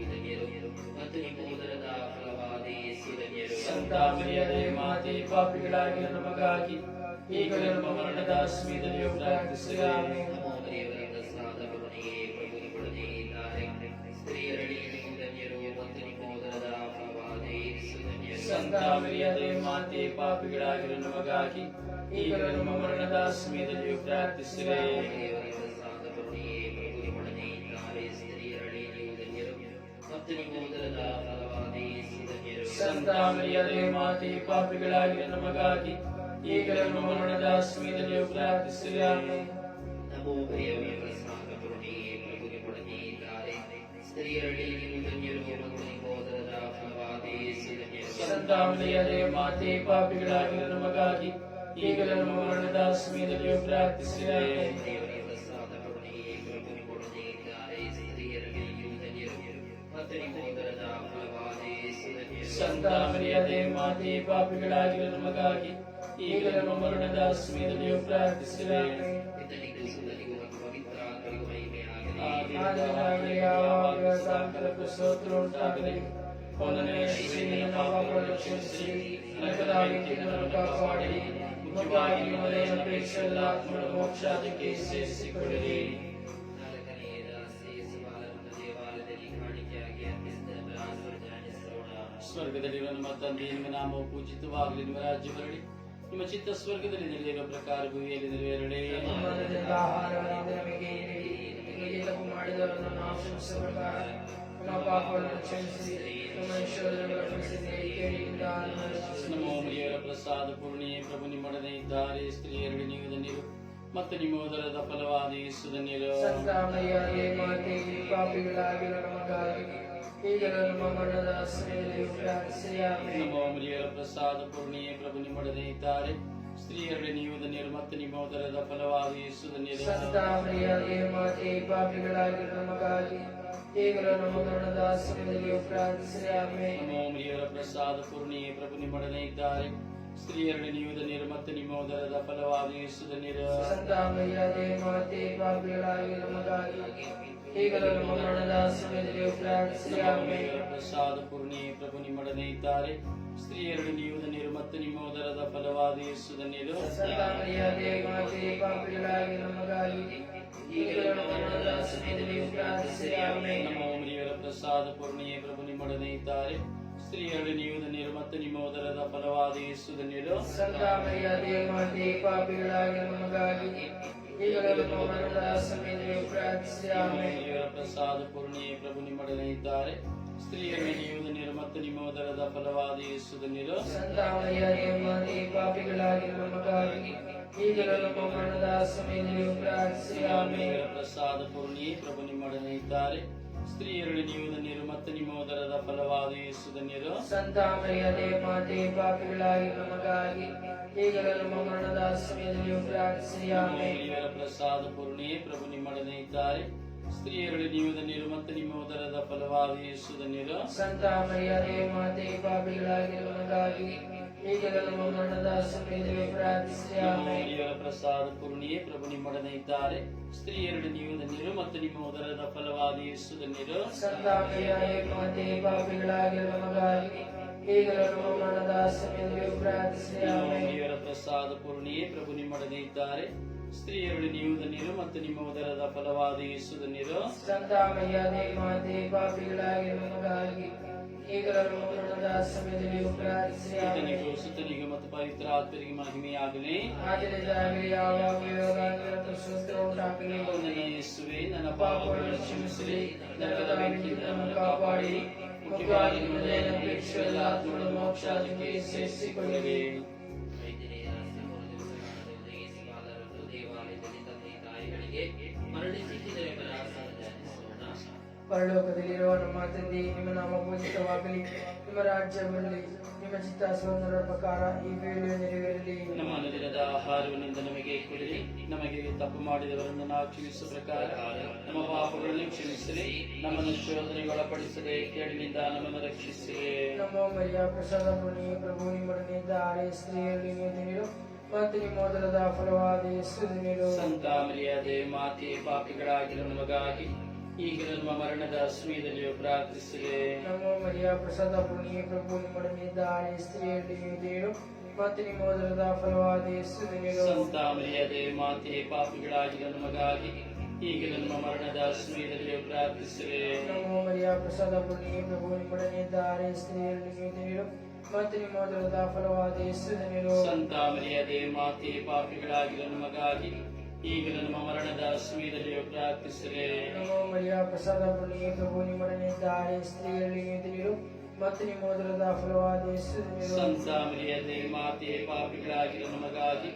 [SPEAKER 4] ಧನ್ಯರು ಮತ್ತು ನಿಮ್ಮ ಉದರದ ಫಲವಾದ ಯೇಸು ಧನ್ಯರು.
[SPEAKER 3] ಸಂತ ಮರಿಯರೇ ಮಾತೆ ಪಾಪಿಗಳಾಗಿ ನಮಗಾಗಿ ಈಗಲೂ ನಮ್ಮ ಮರಣದ ಸಮಯದಲ್ಲಿಯೂ ಪ್ರಾರ್ಥಿಸಿರಿ
[SPEAKER 4] ಧನ್ಯರು.
[SPEAKER 3] ಸಂತ ಮರಿಯರೇ ಮಾತೆ ಪಾಪಿಗಳಾಗಿರೋ ನಮಗಾಗಿ ಈಗಲೂ ನಮ್ಮ ಮರಣದ ಸಮಯದಲ್ಲಿಯೂ ಪ್ರಾರ್ಥಿಸಿರಿ ಆಮೆನ್.
[SPEAKER 4] ದೇವರ ಪ್ರಸಾದ ಕರುಣೆಯೇ ಮಗುನಿ ಪಡದೆ ಇದ್ದಾರೆ ಸ್ತ್ರೀಯರಲ್ಲಿ ನೀವು
[SPEAKER 3] ಮರಿಯರೇ ಮಾತೆ ಪಾಪಿಗಳಾಗಿರೋ ನಮಗಾಗಿ ಈಗಲೇ ನಮ್ಮ ಮರಣದ
[SPEAKER 4] ಸಮಯದಲ್ಲಿ
[SPEAKER 3] ಪ್ರಾರ್ಥಿಸಿದ್ದಾರೆ ಸಂತಾಮರಿಯದೆ ಮಾತೆ ಪಾಪಿಗಳಾಗಿರೋ ನಮಗಾಗಿ ಈಗಲೇ ನಮ್ಮ ಮರಣದ ಸಮಯದಲ್ಲಿ ಪ್ರಾರ್ಥಿಸಿದ್ದಾರೆ ಸಾಂಕಲಕ್ಕೂ ಸ್ತೋತ್ರ ಉಂಟಾಗಲಿ. ಒಂದನೇ ಶ್ರೀನಿನ ಪಾಪಗಳನ್ನು ಕ್ಷಮಿಸಿ ನರಕದ ಬೆಂಕಿಯನ್ನು ಕಾಪಾಡಿ ಮುಖ್ಯವಾಗಿ ನಿಮ್ಮದೇ ಅಪೇಕ್ಷೆಲ್ಲ ಆತ್ಮಗಳ ಮೋಕ್ಷಾದಿಕ್ಕೆ ಸೇರಿಸಿಕೊಳ್ಳಿರಿ
[SPEAKER 4] ನಾಲ್ಕನೆಯದ ಶ್ರೇಯಸ್ಸು ಬಾಲರನ್ನು ದೇವಾಲಯದಲ್ಲಿ ಕಾಣಿಕೆಯಾಗಿ ಅರ್ಪಿಸಿದ ಬ್ರಾಹ್ಮಣರ ಹೆಸರೋಣ.
[SPEAKER 2] ಸ್ವರ್ಗದಲ್ಲಿರುವ ನಮ್ಮ ತಂದೆ ನಿಮ್ಮ ನಾಮವು ಪೂಜಿತವಾಗಲಿ ನಿಮ್ಮ ರಾಜ್ಯ ಬರಲಿ ನಿಮ್ಮ ಚಿತ್ತ ಸ್ವರ್ಗದಲ್ಲಿ ನೆಲೆಯಿರುವ ಪ್ರಕಾರ ಭೂಮಿಯಲ್ಲಿ ನೆರವೇರಲಿ
[SPEAKER 3] ನಮ್ಮನ್ನೆಲ್ಲ ಆಹಾರವನ್ನು ನಮಗೆ ನೀಡಿ ನಿಮಗೆ ತಪ್ಪು ಮಾಡಿದವರನ್ನು ನಾವು ಕ್ಷಮಿಸುವ ಪ್ರಕಾರ ನಮ್ಮ ಪಾಪಗಳನ್ನು ಕ್ಷಮಿಸಿ ನಮ್ಮ
[SPEAKER 2] ಪ್ರಸಾದ ಪೂರ್ಣಿಯೇ ಪ್ರಭು ನಿಮ್ಮೊಡನೆ ಇದ್ದಾರೆ ಸ್ತ್ರೀಯರಲ್ಲಿ ನೀವು ಧನ್ಯರು ಮತ್ತು ನಿಮ್ಮ ಉದರದ ಫಲವಾದ ಯೇಸು ಧನ್ಯರು
[SPEAKER 3] ನಮ್ಮ.
[SPEAKER 2] ಪ್ರಸಾದ ಪೂರ್ಣಿಯೇ ಪ್ರಭು ನಿಮ್ಮೊಡನೆ ಇದ್ದಾರೆ ಸ್ತ್ರೀಯರಲ್ಲಿ ನೀವು ಧನ್ಯರು ಮತ್ತು ನಿಮ್ಮ ಉದರದ ಫಲವಾದ ಯೇಸು ಧನ್ಯರು
[SPEAKER 3] ಸಂತ ಮಾತೆ ಪಾಪಿಗಳಾಗಿರೋ ನಮಗಾಗಿ ಪ್ರಾರ್ಥಿಸಿರಿ
[SPEAKER 2] ಮರಿಯವರ ಪ್ರಸಾದ ಪೂರ್ಣಿಯೇ ಪ್ರಭು ನಿಮ್ಮೊಡನೆ ಇದ್ದಾರೆ. ಸ್ತ್ರೀಯರಲ್ಲಿ ನೀವು ಧನ್ಯರು ಮತ್ತು ನಿಮ್ಮ ಉದರದ ಫಲವಾದ ಯೇಸುದ ನೀರ
[SPEAKER 3] ಸಂತ ಮರಿಯರೇ ಮಾತೆ ಪಾಪಿಗಳಾಗಿರೋ ನಮಗಾಗಿ. ಈಗಲೂ ನಮ್ಮ ಮರಣದ ಸಮಯದಲ್ಲಿ ಪ್ರಾರ್ಥಿಸಿರಿ ಆಮೆನ್.
[SPEAKER 2] ನಮೋ ಪ್ರಸಾದ ಪೂರ್ಣಿ ಪ್ರಭು ನಿಮ್ಮೊಡನೆ ಇದ್ದಾರೆ. ಸ್ತ್ರೀಯರಲ್ಲಿ ನೀವು ನೀರು ಮತ್ತು ನಿಮ್ಮ ಉದರದ ಫಲವಾದ
[SPEAKER 3] ಯೇಸುದ ನೀರು ನಮಗಾಗಿ. ಈಗಲೂ ನಮ್ಮ ಮರಣದ ಸಮಯದಲ್ಲಿ ಪ್ರಾರ್ಥಿಸಿರಿ ಆಮೆನ್.
[SPEAKER 2] ನಮೋ ಮರಿಯವರ ಪ್ರಸಾದ ಪೂರ್ಣಿಯೇ ಪ್ರಭು ನಿಮ್ಮೊಡನೆ ಇದ್ದಾರೆ ಸ್ತ್ರೀಯರಲ್ಲಿ ನೀವು ಧನ್ಯರು ಮತ್ತು ನಿಮ್ಮ ಉದರದ ಫಲವಾದ ಯೇಸು ಧನ್ಯರು
[SPEAKER 3] ಸಂತ ಮರಿಯರೇ ಮಾತೆ ಪಾಪಿಗಳಾಗಿರೋ ನಮಗಾಗಿ ಈಗಲೂ ನಮ್ಮ ಮರಣದ ಸಮಯದಲ್ಲಿ ಪ್ರಾರ್ಥಿಸಿರಿ
[SPEAKER 2] ನಮೋ
[SPEAKER 3] ಆಮೆನ್.
[SPEAKER 2] ಮರಿಯವರ ಪ್ರಸಾದ ಪೂರ್ಣಿಯೇ ಪ್ರಭು ನಿಮ್ಮೊಡನೆ ಇದ್ದಾರೆ ಸ್ತ್ರೀಯರಲ್ಲಿ ನೀವು ಧನ್ಯರು ಮತ್ತು ನಿಮ್ಮ ಉದರದ ಫಲವಾದ ಯೇಸು ಧನ್ಯರು
[SPEAKER 3] ಸಂತ ಮರಿಯರೇ ಮಾತೆ ಪಾಪಿಗಳಾಗಿರೋ ನಮಗಾಗಿ ಈಗಲೂ ನಮ್ಮ ಮರಣದ ಸಮಯದಲ್ಲಿ.
[SPEAKER 2] ದೇವರ ಪ್ರಸಾದ ಪೂರ್ಣಿಯೇ ಪ್ರಭು ನಿಮ್ಮೊಡನೆ ಇದ್ದಾರೆ ಸ್ತ್ರೀಯರಲ್ಲಿ ನೀವು ಧನ್ಯರು ಮತ್ತು ನಿಮ್ಮ ಉದರದ ಫಲವಾದ ಯೇಸು ಧನ್ಯರು.
[SPEAKER 3] ಸಂತ ಮಾತೆ ಪಾಪಿಗಳಾಗಿ ನಮಗಾಗಿ ಈಗಲೂ ನಮ್ಮ ಮರಣದ ಸಮಯದಲ್ಲಿ
[SPEAKER 2] ಪ್ರಸಾದ ಪೂರ್ಣಿಯೇ ಪ್ರಭು ನಿಮ್ಮೊಡನೆ ಇದ್ದಾರೆ ಸ್ತ್ರೀಯರಲ್ಲಿ ನೀವು ಧನ್ಯರು ಮತ್ತು ನಿಮ್ಮ ಉದರದ ಫಲವಾದ ಯೇಸು ಧನ್ಯರು.
[SPEAKER 3] ಸಂತ ಮಾತೆ ಪಾಪಿಗಳಾಗಿ ನಮಗಾಗಿ ಈಗಲೂ ನಮ್ಮ
[SPEAKER 2] ಪ್ರಸಾದ ಪೂರ್ಣಿಯೇ ಪ್ರಭು ನಿಮ್ಮೊಡನೆ ಇದ್ದಾರೆ ಸ್ತ್ರೀಯರಡು ನೀವು ಧನ್ಯರು ಮತ್ತು ನಿಮ್ಮ ಉದರದ ಫಲವಾದ ಯೇಸು ಧನ್ಯರು.
[SPEAKER 3] ಸಂತ ಏಕಮತೆ ಮಾತೆ ಪಾಪಿಗಳಾಗಿರೋ ನಮಗಾಗಿ ಈಗಲೂ ನಮ್ಮ
[SPEAKER 2] ಪ್ರಸಾದ ಪೂರ್ಣಿಯೇ ಪ್ರಭು ನಿಮ್ಮೊಡನೆ ಇದ್ದಾರೆ ಸ್ತ್ರೀಯರಡು ನೀವು ಧನ್ಯರು ಮತ್ತು ನಿಮ್ಮ ಉದರದ ಫಲವಾದ ಯೇಸು ಧನ್ಯರು.
[SPEAKER 3] ಸಂತ ಏಕಮತೆ ಮಾತೆ ಪಾಪಿಗಳಾಗಿರೋ ನಮಗಾಗಿ ಈಗಲೂ ನಮ್ಮ ಮರಣದ ಸಮಯದಲ್ಲಿ.
[SPEAKER 2] ಸುತನಿಗೂ ಮತ್ತು ಪವಿತ್ರ ಆತ್ಮರಿಗೆ ಮಹಿಮೆಯಾಗಲಿ. ಯೇಸುವೆ ನನ್ನ
[SPEAKER 3] ಪಾಪಗಳನ್ನು ಕ್ಷಮಿಸಲಿ. ನರಕದ ಬೆಂಕಿಯಿಂದ ನಮ್ಮನ್ನು ಕಾಪಾಡಿ. ಮುಖ್ಯವಾಗಿ ಎಲ್ಲ ಆತ್ಮಗಳ ಮೋಕ್ಷಾದಿಗೆ ಸೇರಿಸಿಕೊಳ್ಳಿರಿ.
[SPEAKER 4] ವೈದ್ಯರೆಯ ಮೂರು
[SPEAKER 3] ಪರಲೋಕದಲ್ಲಿರುವ ನಮ್ಮ ತಂದೆ ನಿಮ್ಮ ನಾಮ ಪೂಜಿತವಾಗಲಿ. ನಿಮ್ಮ ರಾಜ್ಯ ಬರಲಿ ನಿಮ್ಮ ಚಿತ್ತ ಸ್ವತಂತ್ರ ಪ್ರಕಾರ ಈ ವೇಳೆ ನೆರವೇರಲಿ.
[SPEAKER 2] ನಮ್ಮ ಅನುದಿನದ ಆಹಾರವನ್ನಿಂದ ನಮಗೆ ಕೊಡಿರಿ ನಮಗೆ ತಪ್ಪು ಮಾಡಿದವರನ್ನು ನಾವು ಕ್ಷಮಿಸುವ ಪ್ರಕಾರ ನಮ್ಮ ಪಾಪಗಳನ್ನು ಕ್ಷಮಿಸಲಿ. ನಮ್ಮನ್ನು ಶೋಧನೆಗೆ ಒಳಪಡಿಸದೆ ಕೇಳಿನಿಂದ ನಮ್ಮನ್ನು ರಕ್ಷಿಸಿ.
[SPEAKER 3] ನಮ್ಮ ಮರಿಯ ಪ್ರಸಾದ ಮುನಿ ಪ್ರಭು ನಿಮ್ಮೊಡನಿದ್ದಾರೆ ಸ್ತ್ರೀಯಲ್ಲಿ ನೀರು ಮತ್ತು ನಿಮ್ಮ ಮೊದಲದ ಫಲವಾದ ಯೇಸು ನೀರು
[SPEAKER 2] ಸಂತ ಮರ್ಯಾದೆ ಮಾತೆ ಪಾಪಿಗಳಾಗಿರೋ ನಮಗಾಗಿ ಈಗ ನಮ್ಮ ಮರಣದ ಸಮಯದಲ್ಲಿ ಪ್ರಾರ್ಥಿಸಿದೆ
[SPEAKER 3] ನಮ್ಮ ಮರಿಯ ಪ್ರಸಾದ ಪುಣಿ ಪ್ರಭು ನಿಮ್ಮೊಡನಿದ್ದಾರೆ ಸ್ತ್ರೀಯಲ್ಲಿ ನೀರು ಮತ್ತು ನಿಮ್ಮ ಉದರದ ಫಲವಾದ
[SPEAKER 2] ಸಂತ ಮರ್ಯಾದೆ ಮಾತೆ ಪಾಪಿಗಳಾಗಿ ನನ್ನ ಮಗಾಗಿ ಈಗ ನಮ್ಮ ಮರಣದ ಸಮಯದಲ್ಲಿ ಪ್ರಾರ್ಥಿಸಿದೆ
[SPEAKER 3] ನಮ್ಮ ಮರಿಯ ಪ್ರಸಾದ ಪುಣಿ ಪ್ರಭು ನಿಮ್ಮೊಡನಿದ್ದಾರೆ ಸ್ತ್ರೀಯಲ್ಲಿ ನೀರು ಮತ್ತು ನಿಮ್ಮ ಉದರದ ಫಲವಾದ
[SPEAKER 2] ಸಂತ ಮರ್ಯಾದೆ ಮಾತೆ ಪಾಪಿಗಳಾಗಿರೋ ನಮಗಾಗಿ ಈಗ ನಮ್ಮ ಮರಣದ ಸಮಯದಲ್ಲಿ ಪ್ರಾರ್ಥಿಸಿರಿ.
[SPEAKER 3] ನಮ್ಮ ಮರಿಯ ಪ್ರಸಾದ ಪುಣ್ಯ ಪ್ರಭು ನಿಮ್ಮೊಡನಿದ್ದಾರೆ ಸ್ತ್ರೀಯಲ್ಲಿ ನೀರು ಮತ್ತು ನಿಮ್ಮ ಮೊದಲದ ಫಲವಾದ ಯೇಸು ನೀರು
[SPEAKER 2] ಸಂತ ಮರ್ಯಾದೆ ಮಾತೆ ಪಾಪಿಗಳಾಗಿ ನಮಗಾಗಿ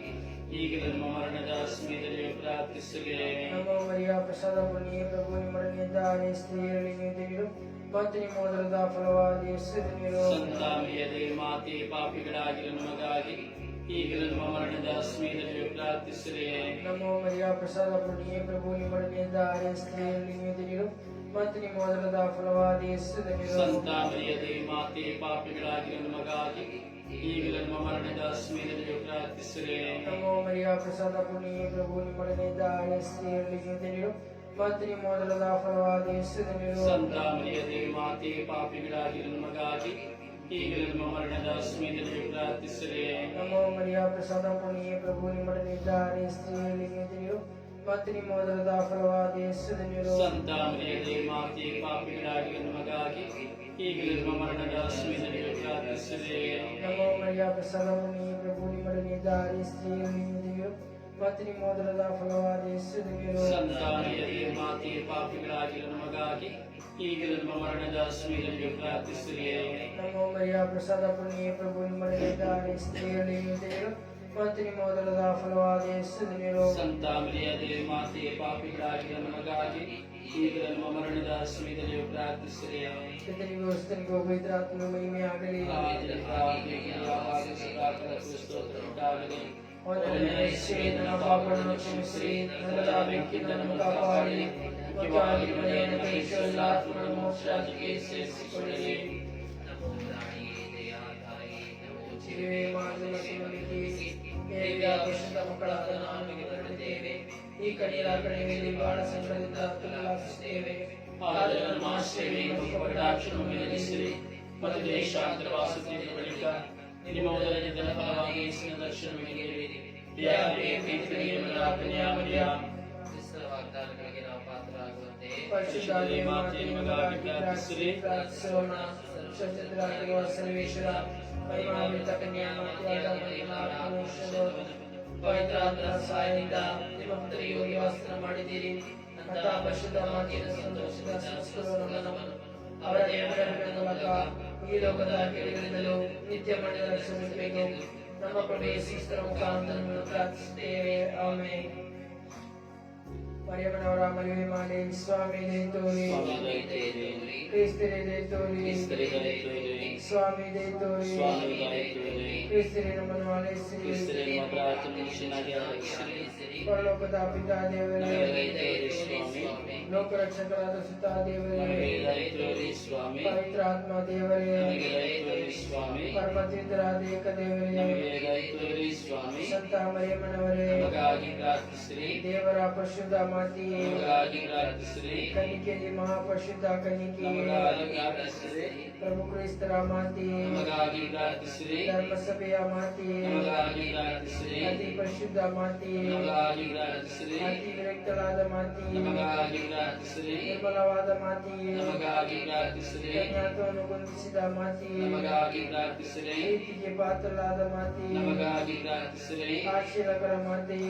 [SPEAKER 2] ಈಗ ನಮ್ಮ ಮರಣದ ಸಮಯದಲ್ಲಿ ಪ್ರಾರ್ಥಿಸಿರಿ.
[SPEAKER 3] ನಮೋ ಮರಿಯ ಪ್ರಸಾದ ಪುಣ್ಯ ಪ್ರಭು ನಿಮ್ಮೊಡನಿದ್ದಾರೆ ಸ್ತ್ರೀಯಲ್ಲಿ ನೀರು ಮತ್ತು ನಿಮ್ಮ ಮೊದಲದ ಫಲವಾದ ಯೇಸು ನೀರು
[SPEAKER 2] ಸಂತ ಮರ್ಯಾದೆ ಮಾತೆ ಪಾಪಿಗಳಾಗಿ ನಮಗಾಗಿ ಈಗ ನಮ್ಮ ಮರಣದ ಸಮಯದಲ್ಲಿಯೂ ಪ್ರಾರ್ಥಿಸಿರಿ.
[SPEAKER 3] ನಮೋ ಮರಿಯ ಪ್ರಸಾದ ಪುಣ್ಯ ಪ್ರಭು ನಿಮ್ಮೊಡನಿದ್ದಾರೆ ಸ್ತ್ರೀಯಲ್ಲಿ ನೀರು ಮತ್ತು ನಿಮ್ಮ ಮೊದಲದ ಫಲವಾದ
[SPEAKER 2] ಸಂತ ಮರ್ಯಾದೆ ಮಾತೆ ಪಾಪಿಗಳಾಗಿ ನಮಗಾಗಿ ಈಗ ನಮ್ಮ ಮರಣದ ಪ್ರಾರ್ಥಿಸಿರಿ.
[SPEAKER 3] ಮರಿಯ ಪ್ರಸಾದ ಪುಣ್ಯ ಪ್ರಭು ನಿಮ್ಮೊಡನಿದ್ದಾರೆ ಸ್ತ್ರೀಯಲ್ಲಿ ನೀರು ಮತ್ತು ನಿಮ್ಮ ಮೊದಲದ ಫಲವಾದ
[SPEAKER 2] ಸಂತ ಮರ್ಯಾದೆ ಮಾತೆ ಪಾಪಿಗಳಾಗಿ ನಮಗಾಗಿ ಈಗ ನಮ್ಮ ಮರಣದ ಸಮಯದಲ್ಲಿಯೂ ಪ್ರಾರ್ಥಿಸಿರಿ
[SPEAKER 3] ನಮೋ ಮರಿಯ ಪ್ರಸಾದ ಪುಣಿ ಪ್ರಭು ನಿಮ್ಮೊಡನಿದ್ದಾರೆ ಸ್ತ್ರೀಯಲ್ಲಿ ನೀರು ಮತ್ತು ನಿಮ್ಮ ಮೊದಲದ ಫಲವಾದ ಯೇಸು ನೀರು
[SPEAKER 2] ಸಂತ ಮರ್ಯಾದೆ ಮಾತೆ ಪಾಪಿಗಳಾಗಿರೋ ನಮಗಾಗಿ ಈಗ ನಮ್ಮ ಮರಣದ ಸಮಯದಲ್ಲಿಯೂ ಪ್ರಾರ್ಥಿಸಿರಿ
[SPEAKER 3] ನಮೋ ಮರಿಯ ಪ್ರಸಾದ ಪುಣಿ ಪ್ರಭು ನಿಮ್ಮೊಡನಿದ್ದಾರೆ ಸ್ತ್ರೀಯಲ್ಲಿ ನೀರು ಮತ್ತು ನಿಮ್ಮ ಮೊದಲದ ಫಲವಾದ ಯೇಸು ನೀರು
[SPEAKER 2] ಸಂತ ಮರ್ಯಾದೆ ಮಾತೆ ಪಾಪಿಗಳಾಗಿರೋ ನಮಗಾಗಿ ಈಗ ನಮ್ಮ ಮರಣದ ಸಮಯದಲ್ಲಿಯೂ ಪ್ರಾರ್ಥಿಸಿರಿ
[SPEAKER 3] ನಮೋ ಮರಿಯ ಪ್ರಸಾದ ಪುಣಿ ಪ್ರಭು ನಿಮ್ಮೊಡನಿದ್ದಾರೆ ಸ್ತ್ರೀಯಲ್ಲಿ ನೀರು ಮತ್ತು ನಿಮ್ಮ ಮೊದಲದ ಫಲವಾದ ಯೇಸು ನೀರು
[SPEAKER 2] ಸಂತ ಮರ್ಯಾದೆ ಮಾತೆ ಪಾಪಿಗಳಾಗಿರೋ ನಮಗಾಗಿ ಈಗ ನಮ್ಮ ಮರಣದ ಸಮಯದಲ್ಲಿಯೂ ಪ್ರಾರ್ಥಿಸಿರಿ
[SPEAKER 3] ಪಿತನಿಗೂ ವಸ್ತನಿಗೂ ಪವಿತ್ರಾತ್ಮನು ಮಹಿಮೆ ಆಗಲಿ
[SPEAKER 2] ಆದಿ ಆದಿ ಯಾವಾಗ ಸದಾಕಾಲ ಸ್ತೋತ್ರ ಉಂಟಾಗಲಿ
[SPEAKER 3] ಮೊದಲನೇ ಯೇಸುವೇ, ನನ್ನ ಪಾಪಗಳನ್ನು ಕ್ಷಮಿಸಿರಿ ನರಕದ ಬೆಂಕಿಯಿಂದ ನಮ್ಮನ್ನು ಕಾಪಾಡಿ ಮುಖ್ಯವಾಗಿ ಮನೆಯನ್ನು ಕೈಸಲ್ಲ ಆತ್ಮವನ್ನು ಮೋಕ್ಷಕ್ಕೆ ಸೇರಿಸಿಕೊಳ್ಳಲಿ ಜೀವೇ ಮಾರ್ಗ ಮತ್ತು ನಂಬಿಕೆ ದೇವಿಯ ಪರಿಶುದ್ಧ ಮಕ್ಕಳಾದ ನಾವು ನಿಮಗೆ ಹೊರಟಿದ್ದೇವೆ ಈ ಕಣ್ಣೀರ ಕಣಿವೆಯಲ್ಲಿ ಬಹಳ ಸಂಕಟದಿಂದ ತುಲಾಗಿಸುತ್ತೇವೆ
[SPEAKER 2] ಆದರೆ ನಮ್ಮ ಆಶ್ರಯವನ್ನು ಕಟಾಕ್ಷವನ್ನು ಮೇಲಿಸಿರಿ ಮತ್ತು ದೇಶಾಂತರ ವಾಸುತ್ತಿದ್ದ ಬಳಿಕ ನಿಮ್ಮ ಮೊದಲ ನಿಧನ ಫಲವಾಗಿ ಯೇಸುವಿನ ದರ್ಶನವನ್ನು ನೀಡಿರಿ ಯಾರೇ ಪ್ರೀತಿಗೆ ಮರಿಯ ಮರಿಯ
[SPEAKER 4] ಕ್ರಿಸ್ತರ ವಾಗ್ದಾನಗಳಿಗೆ ನಾವು ಪಾತ್ರರಾಗುವಂತೆ
[SPEAKER 3] ಪರಿಶುದ್ಧ ದೇವಮಾತೆ ನಿಮಗಾಗಿ ಪ್ರಾರ್ಥಿಸಿರಿ ಪ್ರಾರ್ಥಿಸೋಣ ಸ್ವತಂತ್ರರಾಗಿರುವ ಸರ್ವೇಶ್ವರ ಮಹಿಮಾನ್ವಿತ ಕನ್ಯಾಮಾತೆಯಾದ ಮರಿಯಮಾತನು ಪವಿತ್ರಾತ್ಮರ ಸಹಾಯದಿಂದ ನಿಮ್ಮ ಪುತ್ರಿಗೆ ಯೋಗ್ಯ ಮಾಡಿದ್ದೀರಿ. ಅಂತ ಸಂತೋಷದ ಸಂಸ್ಕೃತ ನಮ್ಮನ್ನು. ಅವರ ಈ ಲೋಕದ ನಿತ್ಯ ರಕ್ಷಿಸಬೇಕು ನಮ್ಮ ಪ್ರಭು ಪ್ರಾರ್ಥಿಸುತ್ತೇವೆ. ಆಮೆನ್. மரியமனவராமரியமானே சுவாமி தேத்தோரி
[SPEAKER 2] கிறிஸ்திரே தேத்தோரி சுவாமி
[SPEAKER 3] தேத்தோரி கிறிஸ்திரே நமனவாலே
[SPEAKER 2] ஸ்ரீ பரலோகதா பிதா
[SPEAKER 3] தேவரே லோகரட்சகராத
[SPEAKER 2] சுத்தா தேவரே பவித்ர
[SPEAKER 3] ஆத்மா தேவரே பரமதேந்தராத
[SPEAKER 2] ஏக தேவரே சந்தா
[SPEAKER 3] மரியமனவரே தேவரா
[SPEAKER 2] பரிசுத்த ಪ್ರಾರ್ಥಿಸಿರಿ
[SPEAKER 3] ಕನ್ನಿಕೆಯಲ್ಲಿ ಮಹಾಪರಿಶುದ್ಧ ಕನ್ನಿಕೆ ಪ್ರಭು ಕ್ರೈಸ್ತರ
[SPEAKER 2] ಮಾತಿ
[SPEAKER 3] ಧರ್ಮಸಭೆಯ
[SPEAKER 2] ಮಾತಿ
[SPEAKER 3] ಅತಿ ಪರಿಶುದ್ಧ
[SPEAKER 2] ಮಾತಿ
[SPEAKER 3] ಅತಿ ವಿರಕ್ತಳಾದ
[SPEAKER 2] ಮಾತಿ
[SPEAKER 3] ನಿರ್ಮಲವಾದ ಮಾತಿ ಜ್ಞಾತವನ್ನು
[SPEAKER 2] ಗುರುತಿಸಿದ ಮಾತಿ
[SPEAKER 3] ಪ್ರೀತಿಗೆ ಪಾತ್ರಳಾದ ಮಾತಿ
[SPEAKER 2] ಆಶೀಲಕರ ಮಾತಿ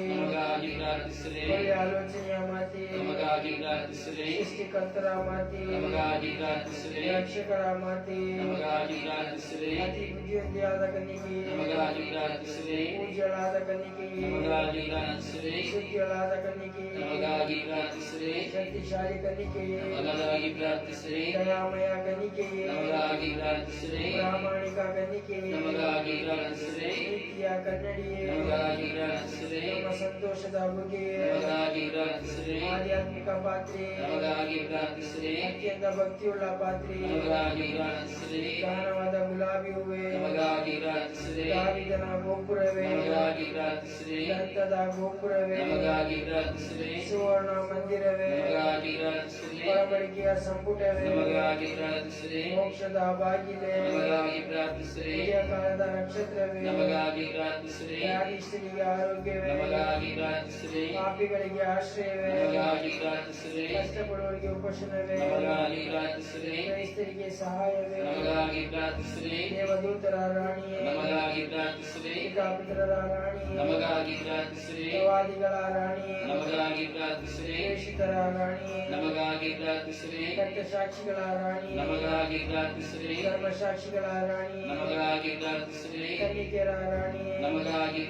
[SPEAKER 3] ಒಳ್ಳೆಯ ಆಲೋಚನೆಯ ಮಾತೆಯೇ
[SPEAKER 2] ನಮಗಾಗಿ ಪ್ರಾರ್ಥಿಸಿರಿ
[SPEAKER 3] ಸೃಷ್ಟಿಕರ್ತರ ಮಾತೆಯೇ
[SPEAKER 2] ನಮಗಾಗಿ ಪ್ರಾರ್ಥಿಸಿರಿ
[SPEAKER 3] ರಕ್ಷಕರ ಮಾತೆಯೇ
[SPEAKER 2] ನಮಗಾಗಿ ಪ್ರಾರ್ಥಿಸಿರಿ
[SPEAKER 3] ಅತಿ ಬುದ್ಧಿವಂತಿಯಾದ ಕನ್ನಿಕೆಯೇ
[SPEAKER 2] ನಮಗಾಗಿ ಪ್ರಾರ್ಥಿಸಿರಿ
[SPEAKER 3] ಪೂಜ್ಯಳಾದ ಕನ್ನಿಕೆಯೇ
[SPEAKER 2] ನಮಗಾಗಿ ನಮಗಾಗಿ ಪ್ರಾರ್ಥಿಸಿರಿ
[SPEAKER 3] ಶುದ್ಧಿಗಳಾದ ಕನ್ನಿಕೆ
[SPEAKER 2] ನಮಗಾಗಿ ಪ್ರಾರ್ಥಿಸಿರಿ
[SPEAKER 3] ಶಕ್ತಿಶಾಲಿ ಕನ್ನಿಕೆ
[SPEAKER 2] ನಮಗಾಗಿ ಪ್ರಾರ್ಥಿಸಿರಿ
[SPEAKER 3] ದಯಾಮಯ ಕನ್ನಿಕೆ
[SPEAKER 2] ನಮಗಾಗಿ ಪ್ರಾರ್ಥಿಸಿರಿ
[SPEAKER 3] ಪ್ರಾಮಾಣಿಕ ಕನ್ನಿಕೆ
[SPEAKER 2] ನಮಗಾಗಿ ಪ್ರಾರ್ಥಿಸಿರಿ
[SPEAKER 3] ಪ್ರೀತಿಯ ಕನ್ನಡಿಯೇ
[SPEAKER 2] ನಮಗಾಗಿ ಪ್ರಾರ್ಥಿಸಿರಿ
[SPEAKER 3] ನಮ್ಮ ಸಂತೋಷದ ಬುಗೆ
[SPEAKER 2] ನಮಗಾಗಿ ಪ್ರಾರ್ಥಿಸಿರಿ
[SPEAKER 3] ಆಧ್ಯಾತ್ಮಿಕ ಪಾತ್ರೆ
[SPEAKER 2] ನಮಗಾಗಿ ಪ್ರಾರ್ಥಿಸಿರಿ
[SPEAKER 3] ಅತ್ಯಂತ ಭಕ್ತಿಯುಳ್ಳ ಪಾತ್ರೆ
[SPEAKER 2] ನಮಗಾಗಿ ಪ್ರಾರ್ಥಿಸಿರಿ
[SPEAKER 3] ಗಾನವಾದ ಗುಲಾಬಿ ಹೂವೆ
[SPEAKER 2] ನಮಗಾಗಿ ಪ್ರಾರ್ಥಿಸಿರಿ
[SPEAKER 3] ಗೋಪುರವೇ
[SPEAKER 2] ನಮಗಾಗಿ ಪ್ರಾರ್ಥಿಸಿರಿ
[SPEAKER 3] ದಂತದ ಗೋಪುರವೇ
[SPEAKER 2] ನಮಗಾಗಿ ಪ್ರಾರ್ಥಿಸಿರಿ
[SPEAKER 3] ಸುವರ್ಣ ಮಂದಿರವೇ
[SPEAKER 2] ನಮಗಾಗಿ ಪ್ರಾರ್ಥಿಸಿರಿ
[SPEAKER 3] ಒಳಬಡಿಕೆಯ ಸಂಪುಟವೇ
[SPEAKER 2] ನಮಗಾಗಿ ಪ್ರಾರ್ಥಿಸಿರಿ
[SPEAKER 3] ಮೋಕ್ಷದ ಬಾಗಿಲೆ
[SPEAKER 2] ನಮಗಾಗಿ ಪ್ರಾರ್ಥಿಸಿರಿ
[SPEAKER 3] ಕಾಲದ ನಕ್ಷತ್ರವೇ
[SPEAKER 2] ನಮಗಾಗಿ ಪ್ರಾರ್ಥಿಸಿರಿ
[SPEAKER 3] ಆರೋಗ್ಯವೇ
[SPEAKER 2] ನಮಗಾಗಿ ಪ್ರಾರ್ಥಿಸಿರಿ
[SPEAKER 3] ಪಾಪಿಗಳಿಗೆ ಆಶ್ರಯವೇ
[SPEAKER 2] ನಮಗಾಗಿ ಪ್ರಾರ್ಥಿಸಿರಿ
[SPEAKER 3] ಕಷ್ಟಪಡುವವರಿಗೆ ಉಪಶಮನವೇ
[SPEAKER 2] ನಮಗಾಗಿ ಪ್ರಾರ್ಥಿಸಿದೆ
[SPEAKER 3] ಕ್ರೈಸ್ತರಿಗೆ ಸಹಾಯವೇ
[SPEAKER 2] ನಮಗಾಗಿ ಪ್ರಾರ್ಥಿಸಿರಿ.
[SPEAKER 3] ದೇವದೂತರ ರಾಣಿಯೇ
[SPEAKER 2] ನಮಗಾಗಿ ಪ್ರಾರ್ಥಿಸಿರಿ.
[SPEAKER 3] ಪಿತಾಪುತ್ರರ ರಾಣಿಯೇ
[SPEAKER 2] ನಮಗಾಗಿ ಪ್ರಾರ್ಥಿಸಿರಿ.
[SPEAKER 3] ಪ್ರವಾದಿಗಳ ರಾಣಿಯೇ
[SPEAKER 2] ನಮಗಾಗಿ ಪ್ರಾರ್ಥಿಸಿರಿ.
[SPEAKER 3] ಪ್ರೇಷಿತರ ರಾಣಿಯೇ
[SPEAKER 2] ನಮಗಾಗಿ ಪ್ರಾರ್ಥಿಸಿರಿ.
[SPEAKER 3] ಸಾಕ್ಷಿಗಳ ರಾಣಿಯೇ
[SPEAKER 2] ನಮಗಾಗಿ ಧರ್ಮ
[SPEAKER 3] ಸಾಕ್ಷಿಗಳ ರಾಣಿಯೇ
[SPEAKER 2] ನಮಗಾಗಿ ಪ್ರಾರ್ಥಿಸಿರಿ.
[SPEAKER 3] ಕನ್ನಿಕೆಯರ ರಾಣಿಯೇ
[SPEAKER 2] ನಮಗಾಗಿ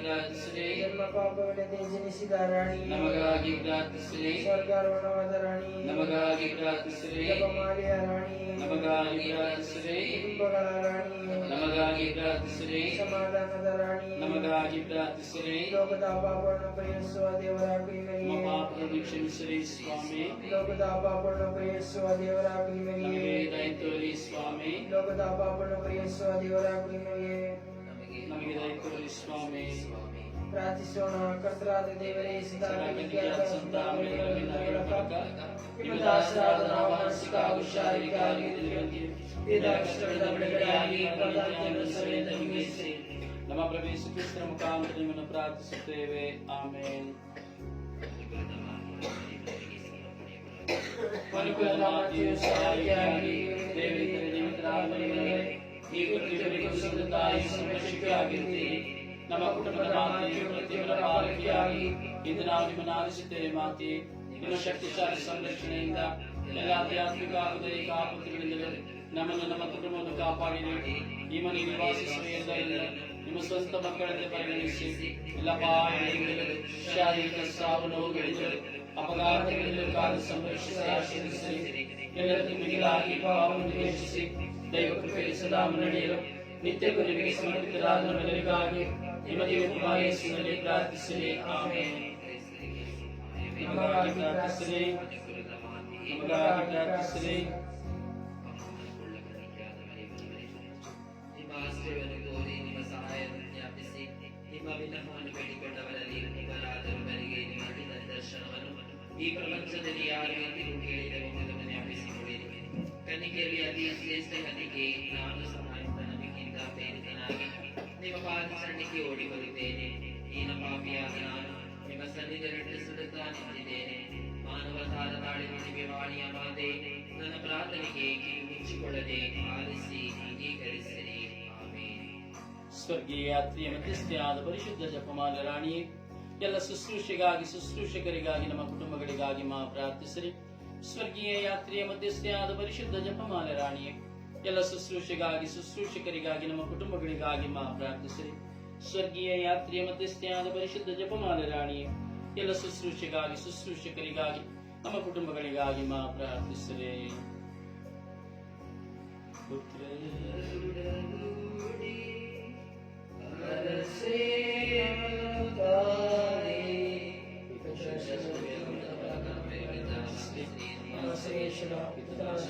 [SPEAKER 3] ಜನ್ಮ ಪಾಪವಿಲ್ಲದೆ ಜನಿಸಿದ ರಾಣಿ
[SPEAKER 2] ನಮಗಾಗಿ ಪ್ರಾರ್ಥಿಸಿರಿ.
[SPEAKER 3] ಸ್ವರ್ಗಾರೋಹಣವಾದ ರಾಣಿಯೇ
[SPEAKER 2] ನಮಗಾಗಿ ಪ್ರಾರ್ಥಿಸಿರಿ
[SPEAKER 3] ಜಪಮಾಲೆಯ ರಾಣಿಯೇ
[SPEAKER 2] ನಮಗಾಗಿ ಪ್ರಾರ್ಥಿಸಿರಿ
[SPEAKER 3] ಕುಟುಂಬಗಳ ರಾಣಿಯೇ
[SPEAKER 2] ನಮಗಾಗಿ ಪ್ರಾರ್ಥಿಸಿರಿ
[SPEAKER 3] ಸಮಾಧಾನದ ರಾಣಿಯೇ
[SPEAKER 2] ನಮಗಾಗಿ ಪ್ರಾರ್ಥಿಸಿರಿ
[SPEAKER 3] ಲೋಕದ ಪಾಪವನ್ನು ಪರಿಹರಿಸುವ ದೇವರ
[SPEAKER 2] ನಮ್ಮ
[SPEAKER 3] ಕೈಮರಿಯೇ
[SPEAKER 2] ಪಾಪಗಳನ್ನು ಕ್ಷಮಿಸಿರಿ ಸ್ವಾಮಿ
[SPEAKER 3] ಲೋಕದ ಪಾಪವನ್ನು ಪರಿಹರಿಸುವ ದೇವರ
[SPEAKER 2] ನಮಗೆ
[SPEAKER 3] ಕೈಮರಿಯೇ
[SPEAKER 2] ದಯ ತೋರಿ ಸ್ವಾಮಿ
[SPEAKER 3] ಲೋಕದ ಪಾಪವನ್ನು ಪರಿಹರಿಸುವ ದೇವರ ಕೈಮರಿಯೇ
[SPEAKER 2] ನಮಗೆ ದಯ ತೋರಿ ಸ್ವಾಮಿ
[SPEAKER 3] ಪ್ರಾರ್ಥಿಸೋಣ ಕರ್ತರಾದ ದೇವರೇ
[SPEAKER 2] ನಿಮ್ಮ ದಾಸರಾದ ನಾವು ಮಾನಸಿಕ ಹಾಗೂ ಶಾರೀರಿಕ ಬಿಡುಗಡೆಯಾಗಿ ಸಭೆಯಿಂದ ನಮ್ಮ ಪ್ರವೇಶ ಕೃಷ್ಣ ಮುಖಾಂತರ ನಿಮ್ಮನ್ನು ಪ್ರಾರ್ಥಿಸುತ್ತೇವೆ. ಆಮೇಲೆ ಮನುಕುಲದ ಮಾತೆಯು ಸಹಾಯಿಯಾಗಿ ದೇವೇಂದ್ರ ನಿಮಿತ್ತರಾಗಲಿವೆ ಈ ಕೃತಿಯವರಿಗೂ ಸುತ್ತ ತಾಯಿ ಸಂರಕ್ಷಿಕೆಯಾಗಿರ್ತೀರಿ ನಮ್ಮ ಕುಟುಂಬದ ಮಾತೆಯು ಪ್ರತಿಯೊಬ್ಬರ ಪಾಲಕಿಯಾಗಿ ಇಂದು ನಾವು ನಿಮ್ಮನ್ನು ಆಲಿಸುತ್ತೇವೆ ಮಾತೆ ನಿಮ್ಮ ಶಕ್ತಿಶಾಲಿ ಸಂರಕ್ಷಣೆಯಿಂದ ಎಲ್ಲ ಆಧ್ಯಾತ್ಮಿಕ ಹಾಗೂ ದೈಹಿಕ ಆಪತ್ತುಗಳಿಂದ ನಮ್ಮನ್ನು ನಮ್ಮ ಕುಟುಂಬವನ್ನು ಕಾಪಾಡಿರಿ ಈ ಮನೆ ನಿವಾಸಿಸುವ ಎಲ್ಲರನ್ನು ನಿಮ್ಮ ಸ್ವಂತ ಮಕ್ಕಳಂತೆ ಪರಿಗಣಿಸಿ ಎಲ್ಲ ಪಾಯಗಳಿಂದ ಶಾರೀರಿಕ ಸಾವು ನೋವುಗಳಿಂದ ಅಪಘಾತಗಳಿಂದ ಕಾದು ಸಂರಕ್ಷಿಸಿ ಆಶೀರ್ವಿಸಿ ಎಲ್ಲರಿಗೂ ಮಿಗಿಲಾಗಿ ಪಾಪವನ್ನು ದ್ವೇಷಿಸಿ ದೈವ ಕೃಪೆಯಲ್ಲಿ ಸದಾ ನಡೆಯಲು ನಿತ್ಯ ಗುರುವಿಗೆ ಸಮರ್ಪಿತರಾದ ನಮ್ಮೆಲ್ಲರಿಗಾಗಿ ನಿಮ್ಮ ದೇವ ಯೇಸುವಿನಲ್ಲಿ ಪ್ರಾರ್ಥಿಸಿರಿ ಆಮೇಲೆ ನಮಗಾಗಿ ಪ್ರಾರ್ಥಿಸಿರಿ ನಮಗಾಗಿ ಪ್ರಾರ್ಥಿಸಿರಿ
[SPEAKER 4] ನಿಮ್ಮ ಆಶ್ರಯವನ್ನು ಕೋರಿ ನಿಮ್ಮ ಸಹಾಯವನ್ನು ಜ್ಞಾಪಿಸಿ ನಿಮ್ಮ ವಿನ್ನಪವನ್ನು ಬೇಡಿಕೊಂಡವರಲ್ಲಿ ಒಬ್ಬರಾದವರಿಗೆ ನಿಮ್ಮ ಹಿತ ದರ್ಶನವನ್ನು ಈ ಪ್ರಪಂಚದಲ್ಲಿ ಯಾರು ಎಂದಿಗೂ ಕೇಳಿದವೆಂಬುದನ್ನು ಜ್ಞಾಪಿಸಿಕೊಡಿರಿ ಕನ್ನಿಕೆಯಲ್ಲಿ ಅತಿ ಶ್ರೇಷ್ಠ ಕನ್ನಿಕೆ ನಾನು ಪಾದಚರಣೆಗೆ ಓಡಿ ಬರುತ್ತೇನೆ ಈನ ಪಾಪಿಯಾದ ನಾನು ನಿಮ್ಮ ಸನ್ನಿಧಿ ನಡೆಸುತ್ತಾ ನಿಂತಿದ್ದೇನೆ. ಮಾನವ ತಾರ ನಿಮಗೆ ವಾಣಿಯ ಮಾತೆ, ನನ್ನ ಪ್ರಾರ್ಥನೆಗೆ ಮುಚ್ಚಿಕೊಳ್ಳದೆ ಆಲಿಸಿ ಅಂಗೀಕರಿಸಿರಿ.
[SPEAKER 2] ಸ್ವರ್ಗೀಯ ಯಾತ್ರಿಯ ಮಧ್ಯಸ್ಥೆಯಾದ ಪರಿಶುದ್ಧ ಜಪಮಾಲ ರಾಣಿಯೇ, ಎಲ್ಲ ಶುಶ್ರೂಷೆಗಾಗಿ, ಶುಶ್ರೂಷಕರಿಗಾಗಿ, ನಮ್ಮ ಕುಟುಂಬಗಳಿಗಾಗಿ ಮಾ ಪ್ರಾರ್ಥಿಸಿರಿ. ಸ್ವರ್ಗೀಯ ಯಾತ್ರಿಯ ಮಧ್ಯಸ್ಥೆಯಾದ ಪರಿಶುದ್ಧ ಜಪಮಾಲ ರಾಣಿಯೇ ಎಲ್ಲ ಶುಶ್ರೂಷೆಗಾಗಿ, ಶುಶ್ರೂಷಕರಿಗಾಗಿ, ನಮ್ಮ ಕುಟುಂಬಗಳಿಗಾಗಿ ಮಾ ಪ್ರಾರ್ಥಿಸಿರಿ. ಸ್ವರ್ಗೀಯ ಯಾತ್ರೆಯ ಮಧ್ಯಸ್ಥೆಯಾದ ಪರಿಶುದ್ಧ ಜಪಮಾಲ ರಾಣಿ, ಎಲ್ಲ ಶುಶ್ರೂಷೆಗಾಗಿ, ಶುಶ್ರೂಷಕರಿಗಾಗಿ, ನಮ್ಮ ಕುಟುಂಬಗಳಿಗಾಗಿ ಮಾ ಪ್ರಾರ್ಥಿಸಿರಿ. ಪುತ್ರ
[SPEAKER 3] Christ,